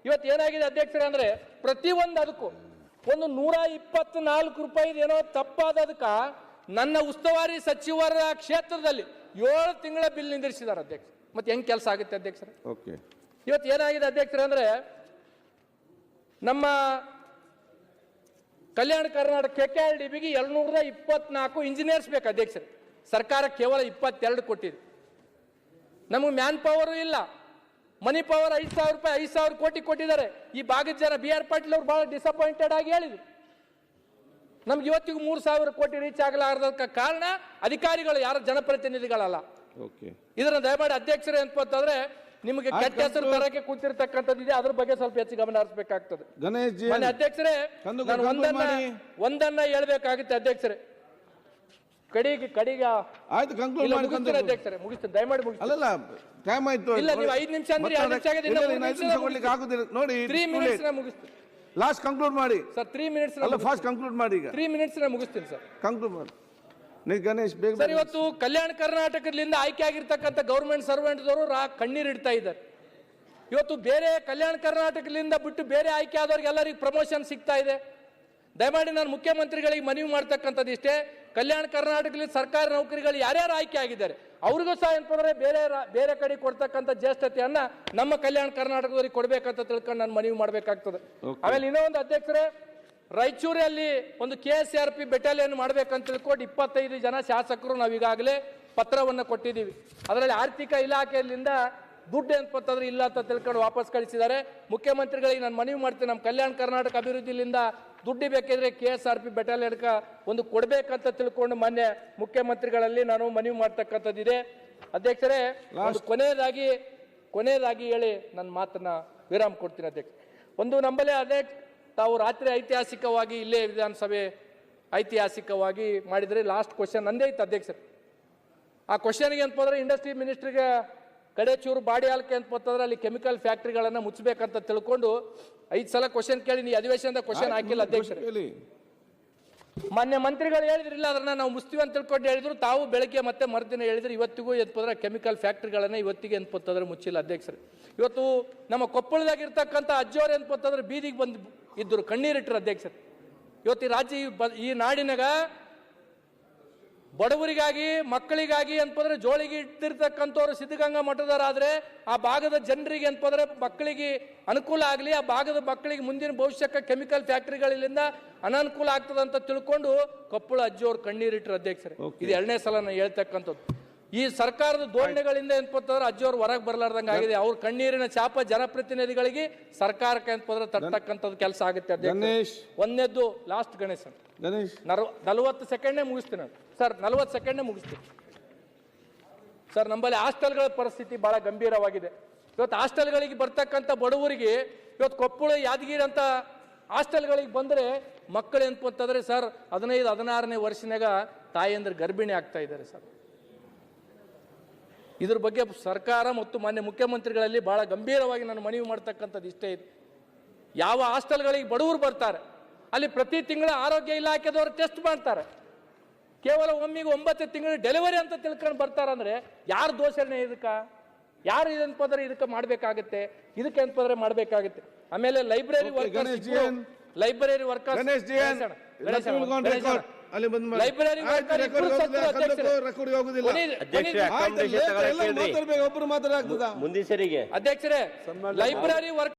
ಇವತ್ತು ಏನಾಗಿದೆ ಅಧ್ಯಕ್ಷರೇ ಅಂದ್ರೆ ಪ್ರತಿ ಒಂದು ಅದಕ್ಕೂ ಒಂದು ನೂರ ಇಪ್ಪತ್ನಾಲ್ಕು ಏನೋ ತಪ್ಪಾದ ತಪ್ಪಾದದಕ್ಕ ನನ್ನ ಉಸ್ತುವಾರಿ ಸಚಿವರ ಕ್ಷೇತ್ರದಲ್ಲಿ ಏಳು ತಿಂಗಳ ಬಿಲ್ ನಿಂದಿರಿಸಿದ್ದಾರೆ ಅಧ್ಯಕ್ಷ. ಮತ್ತೆ ಹೆಂಗ್ ಕೆಲಸ ಆಗುತ್ತೆ ಅಧ್ಯಕ್ಷರೇ? ಓಕೆ. ಇವತ್ತು ಏನಾಗಿದೆ ಅಧ್ಯಕ್ಷರೇ ಅಂದ್ರೆ ನಮ್ಮ Kalyana Karnataka K K R D ಬಿಗೆ ಎರಡ್ನೂರ ಇಪ್ಪತ್ನಾಲ್ಕು ಇಂಜಿನಿಯರ್ಸ್ ಬೇಕು ಅಧ್ಯಕ್ಷರು. ಸರ್ಕಾರ ಕೇವಲ ಇಪ್ಪತ್ತೆರಡು ಕೊಟ್ಟಿದೆ ನಮಗೆ ಮ್ಯಾನ್ ಪವರು ಇಲ್ಲ. ಮನಿ ಪವರ್ ಐದು ಸಾವಿರ ರೂಪಾಯಿ ಐದು ಸಾವಿರ ಕೋಟಿ ಕೊಟ್ಟಿದ್ದಾರೆ. ಈ ಭಾಗದ ಜನ ಬಿ ಆರ್ ಪಾಟೀಲ್ ಅವರು ಬಹಳ ಡಿಸಪಾಯಿಂಟೆಡ್ ಆಗಿ ಹೇಳಿದ್ರು. ನಮ್ಗೆ ಇವತ್ತಿಗೂ ಮೂರು ಸಾವಿರ ಕೋಟಿ ರೀಚ್ ಆಗಲಾರ್ದಕ್ಕೆ ಕಾರಣ ಅಧಿಕಾರಿಗಳು ಯಾರ ಜನಪ್ರತಿನಿಧಿಗಳಲ್ಲ. ಇದನ್ನ ದಯಮಾಡಿ ಅಧ್ಯಕ್ಷರೇ ಅಂತಂದ್ರೆ ನಿಮಗೆ ಕೆಟ್ಟ ಹೆಸರು. ತರಕ್ಕೆ ಕೂತಿರ್ತಕ್ಕಂಥದ್ದಿದೆ ಅದ್ರ ಬಗ್ಗೆ ಸ್ವಲ್ಪ ಹೆಚ್ಚು ಗಮನ ಹರಿಸಬೇಕಾಗ್ತದೆ. ಅಧ್ಯಕ್ಷರೇ ನಾನು ಒಂದನ್ನ. ಒಂದನ್ನ ಹೇಳ್ಬೇಕಾಗುತ್ತೆ ಅಧ್ಯಕ್ಷರೇ. ಕಡಿಗೆ ಕಡೆಗೆ ಆಯ್ತು ಕಂಕ್ಲೂಡ್ ಇಲ್ಲ ಮಾಡಿ ಮುಗಿಸ್ತೀನಿ ಕಂದು ಅಧ್ಯಕ್ಷರೇ ಮುಗಿಸ್ತೀನಿ ದಯಮಾಡಿ ಮುಗಿಸ್ತೀನಿ ಅಲ್ಲಲ್ಲ ಟೈಮ್ ಆಯ್ತು. ಇಲ್ಲ, ನೀವು ಐದು ನಿಮಿಷ ಅಂದ್ರೆ ಎರಡು ನಿಮಿಷ ಆಗಿದೆ, ಇನ್ನು ಐದು ನಿಮಿಷ ಕೊಡ್ಲಿಕ್ಕೆ ಆಗುದಿಲ್ಲ. ನೋಡಿ ತ್ರೀ ಮಿನಿಟ್ಸ್ ಮುಗಿಸ್ತೀನಿ. ಲಾಸ್ಟ್ ಕಂಕ್ಲೂಡ್ ಮಾಡಿ. ಸರ್ ತ್ರೀ ಮಿನಿಟ್ಸ್ ಅಲ್ಲ ಫಾಸ್ಟ್ ಕಂಕ್ಲೂಡ್ ಮಾಡಿ ಈಗ. ತ್ರೀ ಮಿನಿಟ್ಸ್ ಮುಗಿಸ್ತೀನಿ ಸರ್ ಕಂಕ್ಲೂಡ್ ಮಾಡಿ. ನೀ ಗಣೇಶ್ ಬೇಗ ಸರ್ ಇವತ್ತು ಕಲ್ಯಾಣ ಕರ್ನಾಟಕದಿಂದ ಆಯ್ಕೆ ಆಗಿರ್ತಕ್ಕಂಥ ಗೌರ್ಮೆಂಟ್ ಸರ್ವೆಂಟ್ದವರು ರಾ ಕಣ್ಣೀರಿಡ್ತಾ ಇದ್ದಾರೆ. ಇವತ್ತು ಬೇರೆ ಕಲ್ಯಾಣ ಕರ್ನಾಟಕದಿಂದ ಬಿಟ್ಟು ಬೇರೆ ಆಯ್ಕೆ ಆದವ್ರಿಗೆ ಎಲ್ಲರಿಗೂ ಪ್ರಮೋಷನ್ ಸಿಗ್ತಾ ಇದೆ. ದಯಮಾಡಿ ನಾನು ಮುಖ್ಯಮಂತ್ರಿಗಳಿಗೆ ಮನವಿ ಮಾಡ್ತಕ್ಕಂಥದ್ದು ಇಷ್ಟೇ. ಕಲ್ಯಾಣ ಕರ್ನಾಟಕದಲ್ಲಿ ಸರ್ಕಾರಿ ನೌಕರಿಗಳು ಯಾರ್ಯಾರು ಆಯ್ಕೆ ಆಗಿದ್ದಾರೆ ಅವ್ರಿಗೂ ಸಹ ಏನಂತಂದ್ರೆ ಬೇರೆ ಬೇರೆ ಕಡೆ ಕೊಡ್ತಕ್ಕಂಥ ಜ್ಯೇಷ್ಠತೆಯನ್ನ ನಮ್ಮ ಕಲ್ಯಾಣ ಕರ್ನಾಟಕದವರಿಗೆ ಕೊಡ್ಬೇಕಂತ ತಿಳ್ಕೊಂಡು ನಾನು ಮನವಿ ಮಾಡಬೇಕಾಗ್ತದೆ. ಆಮೇಲೆ ಇನ್ನೂ ಒಂದು ಅಧ್ಯಕ್ಷರೇ ರಾಯಚೂರಲ್ಲಿ ಒಂದು K S R P battalion ಮಾಡ್ಬೇಕಂತ ತಿಳ್ಕೊಂಡು ಇಪ್ಪತ್ತೈದು ಜನ ಶಾಸಕರು ನಾವು ಈಗಾಗಲೇ ಪತ್ರವನ್ನು ಕೊಟ್ಟಿದ್ದೀವಿ. ಅದರಲ್ಲಿ ಆರ್ಥಿಕ ಇಲಾಖೆಯಲ್ಲಿಂದ ದುಡ್ಡು ಅಂತಂದ್ರೆ ಇಲ್ಲ ಅಂತ ತಿಳ್ಕೊಂಡು ವಾಪಸ್ ಕಳಿಸಿದ್ದಾರೆ. ಮುಖ್ಯಮಂತ್ರಿಗಳಿಗೆ ನಾನು ಮನವಿ ಮಾಡ್ತೀನಿ ನಮ್ಮ ಕಲ್ಯಾಣ ಕರ್ನಾಟಕ ಅಭಿವೃದ್ಧಿಲಿಂದ ದುಡ್ಡು ಬೇಕಿದ್ರೆ ಕೆ ಎಸ್ ಆರ್ ಪಿ ಬೆಟಾಲಿಯನ್ಗೆ ಒಂದು ಕೊಡಬೇಕಂತ ತಿಳ್ಕೊಂಡು ಮಾನ್ಯ ಮುಖ್ಯಮಂತ್ರಿಗಳಲ್ಲಿ ನಾನು ಮನವಿ ಮಾಡ್ತಕ್ಕಂಥದ್ದಿದೆ. ಅಧ್ಯಕ್ಷರೇ ಕೊನೆಯದಾಗಿ ಕೊನೆಯದಾಗಿ ಹೇಳಿ ನನ್ನ ಮಾತನ್ನ ವಿರಾಮ ಕೊಡ್ತೀನಿ ಅಧ್ಯಕ್ಷ. ಒಂದು ನಂಬಲೇ ಅದೇ ತಾವು ರಾತ್ರಿ ಐತಿಹಾಸಿಕವಾಗಿ ಇಲ್ಲೇ ವಿಧಾನಸಭೆ ಐತಿಹಾಸಿಕವಾಗಿ ಮಾಡಿದರೆ ಲಾಸ್ಟ್ ಕ್ವಶನ್ ನಂದೇ ಇತ್ತು ಅಧ್ಯಕ್ಷರು. ಆ ಕ್ವಶನ್ಗೆ ಅಂದ್ರೆ ಇಂಡಸ್ಟ್ರಿ ಮಿನಿಸ್ಟ್ರಿಗೆ ಕಡೆ ಚೂರು ಬಾಡಿ ಆಲ್ಕೆ ಅಂತ ಮತ್ತಂದ್ರೆ ಅಲ್ಲಿ ಕೆಮಿಕಲ್ ಫ್ಯಾಕ್ಟ್ರಿಗಳನ್ನು ಮುಚ್ಚಬೇಕಂತ ತಿಳ್ಕೊಂಡು ಐದು ಸಲ ಕ್ವಶನ್ ಕೇಳಿ ನೀವು ಅಧಿವೇಶನದ ಕ್ವಶನ್ ಹಾಕಿಲ್ಲ ಅಧ್ಯಕ್ಷರೇ. ಮಾನ್ಯ ಮಂತ್ರಿಗಳು ಹೇಳಿದ್ರಿಲ್ಲ ಅದನ್ನ ನಾವು ಮುಸ್ತೀವಿ ಅಂತ ತಿಳ್ಕೊಂಡು ಹೇಳಿದ್ರು. ತಾವು ಬೆಳಗ್ಗೆ ಮತ್ತೆ ಮರುದಿನ ಹೇಳಿದ್ರು ಇವತ್ತಿಗೂ ಎಂತಂದ್ರೆ ಕೆಮಿಕಲ್ ಫ್ಯಾಕ್ಟ್ರಿಗಳನ್ನು ಇವತ್ತಿಗೆ ಎಂತಂದ್ರೆ ಮುಚ್ಚಿಲ್ಲ ಅಧ್ಯಕ್ಷರು. ಇವತ್ತು ನಮ್ಮ ಕೊಪ್ಪಳದಾಗಿರ್ತಕ್ಕಂಥ ಅಜ್ಜೋರು ಎಂತಂದ್ರೆ ಬೀದಿಗೆ ಬಂದು ಇದ್ದರು ಕಣ್ಣೀರಿಟ್ಟರು ಅಧ್ಯಕ್ಷರು. ಇವತ್ತು ಈ ರಾಜ್ಯ ಈ ನಾಡಿನಾಗ ಬಡವರಿಗಾಗಿ ಮಕ್ಕಳಿಗಾಗಿ ಅಂತಂದ್ರೆ ಜೋಳಿಗೆ ಇಟ್ಟಿರ್ತಕ್ಕಂಥವ್ರು ಸಿದ್ಧಗಂಗಾ ಮಠದವರಾದ್ರೆ ಆ ಭಾಗದ ಜನರಿಗೆ ಅಂತಂದ್ರೆ ಮಕ್ಕಳಿಗೆ ಅನುಕೂಲ ಆಗಲಿ ಆ ಭಾಗದ ಮಕ್ಕಳಿಗೆ ಮುಂದಿನ ಭವಿಷ್ಯಕ್ಕೆ ಕೆಮಿಕಲ್ ಫ್ಯಾಕ್ಟ್ರಿಗಳಿಂದ ಅನನುಕೂಲ ಆಗ್ತದೆ ಅಂತ ತಿಳ್ಕೊಂಡು ಕೊಪ್ಪಳ ಅಜ್ಜಿಯವ್ರು ಕಣ್ಣೀರಿಟ್ಟರು ಅಧ್ಯಕ್ಷರೇ. ಇದು ಎರಡನೇ ಸಲ ನಾನು ಹೇಳ್ತಕ್ಕಂಥದ್ದು. ಈ ಸರ್ಕಾರದ ಧೋರಣೆಗಳಿಂದ ಏನ್ಪತ್ತಂದ್ರೆ ಅಜ್ಜಿಯವ್ರು ಹೊರಗೆ ಬರ್ಲಾರ್ದಂಗೆ ಆಗಿದೆ. ಅವ್ರ ಕಣ್ಣೀರಿನ ಚಾಪ ಜನಪ್ರತಿನಿಧಿಗಳಿಗೆ ಸರ್ಕಾರಕ್ಕೆ ಏನ್ಪಂದ್ರೆ ತಟ್ಟಕ್ಕಂಥದ್ದು ಕೆಲಸ ಆಗುತ್ತೆ ಒಂದನೇದ್ದು ಲಾಸ್ಟ್ ಗಣೇಶ್ ಗಣೇಶ್. ನಲ್ವ ನಲವತ್ತು ಸೆಕೆಂಡ್ನೇ ಮುಗಿಸ್ತೀನಿ ನಾನು. ಸರ್ ನಲವತ್ತು ಸೆಕೆಂಡ್ನೇ ಮುಗಿಸ್ತೀನಿ. ಸರ್ ನಮ್ಮಲ್ಲಿ ಹಾಸ್ಟೆಲ್ಗಳ ಪರಿಸ್ಥಿತಿ ಬಹಳ ಗಂಭೀರವಾಗಿದೆ. ಇವತ್ತು ಹಾಸ್ಟೆಲ್ಗಳಿಗೆ ಬರ್ತಕ್ಕಂಥ ಬಡವರಿಗೆ ಇವತ್ತು ಕೊಪ್ಪಳ ಯಾದಗಿರಿ ಅಂತ ಹಾಸ್ಟೆಲ್ಗಳಿಗೆ ಬಂದರೆ ಮಕ್ಕಳು ಏನಪ್ಪ ಅಂತಂದ್ರೆ ಸರ್? ಹದಿನೈದು ಹದಿನಾರನೇ ವರ್ಷನಾಗ ತಾಯಂದ್ರೆ ಗರ್ಭಿಣಿ ಆಗ್ತಾ ಇದ್ದಾರೆ ಸರ್. ಇದ್ರ ಬಗ್ಗೆ ಸರ್ಕಾರ ಮತ್ತು ಮಾನ್ಯ ಮುಖ್ಯಮಂತ್ರಿಗಳಲ್ಲಿ ಬಹಳ ಗಂಭೀರವಾಗಿ ನಾನು ಮನವಿ ಮಾಡ್ತಕ್ಕಂಥದ್ದು ಇಷ್ಟೇ ಇದೆ. ಯಾವ ಹಾಸ್ಟೆಲ್ಗಳಿಗೆ ಬಡವರು ಬರ್ತಾರೆ ಅಲ್ಲಿ ಪ್ರತಿ ತಿಂಗಳ ಆರೋಗ್ಯ ಇಲಾಖೆದವರು ಟೆಸ್ಟ್ ಮಾಡ್ತಾರೆ. ಕೇವಲ ಒಮ್ಮಿಗೆ ಒಂಬತ್ತು ತಿಂಗಳು ಡೆಲಿವರಿ ಅಂತ ತಿಳ್ಕೊಂಡು ಬರ್ತಾರಂದ್ರೆ ಯಾರು ದೋಷಣೆ ಇದಕ್ಕೆ? ಯಾರು ಇದನ್ನ ಪದ್ರೆ ಇದಕ್ಕೆ ಮಾಡಬೇಕಾಗುತ್ತೆ? ಇದಕ್ಕೆ ಅಂತ ಪದ್ರೆ ಮಾಡಬೇಕಾಗುತ್ತೆ? ಆಮೇಲೆ ಲೈಬ್ರರಿ ವರ್ಕರ್ಸ್? ಲೈಬ್ರರಿ ವರ್ಕರ್ ಅಲ್ಲಿ ಬಂದ್. ಲೈಬ್ರರಿ record ಹೋಗುದಿಲ್ಲ, ಮಾತಾಡ್ಬೇಕು ಒಬ್ರು ಮಾತಾಡಕ್ತದ ಮುಂದಿನ ಸರಿಗೆ. ಅಧ್ಯಕ್ಷರೇ ಲೈಬ್ರರಿ ವರ್ಕ್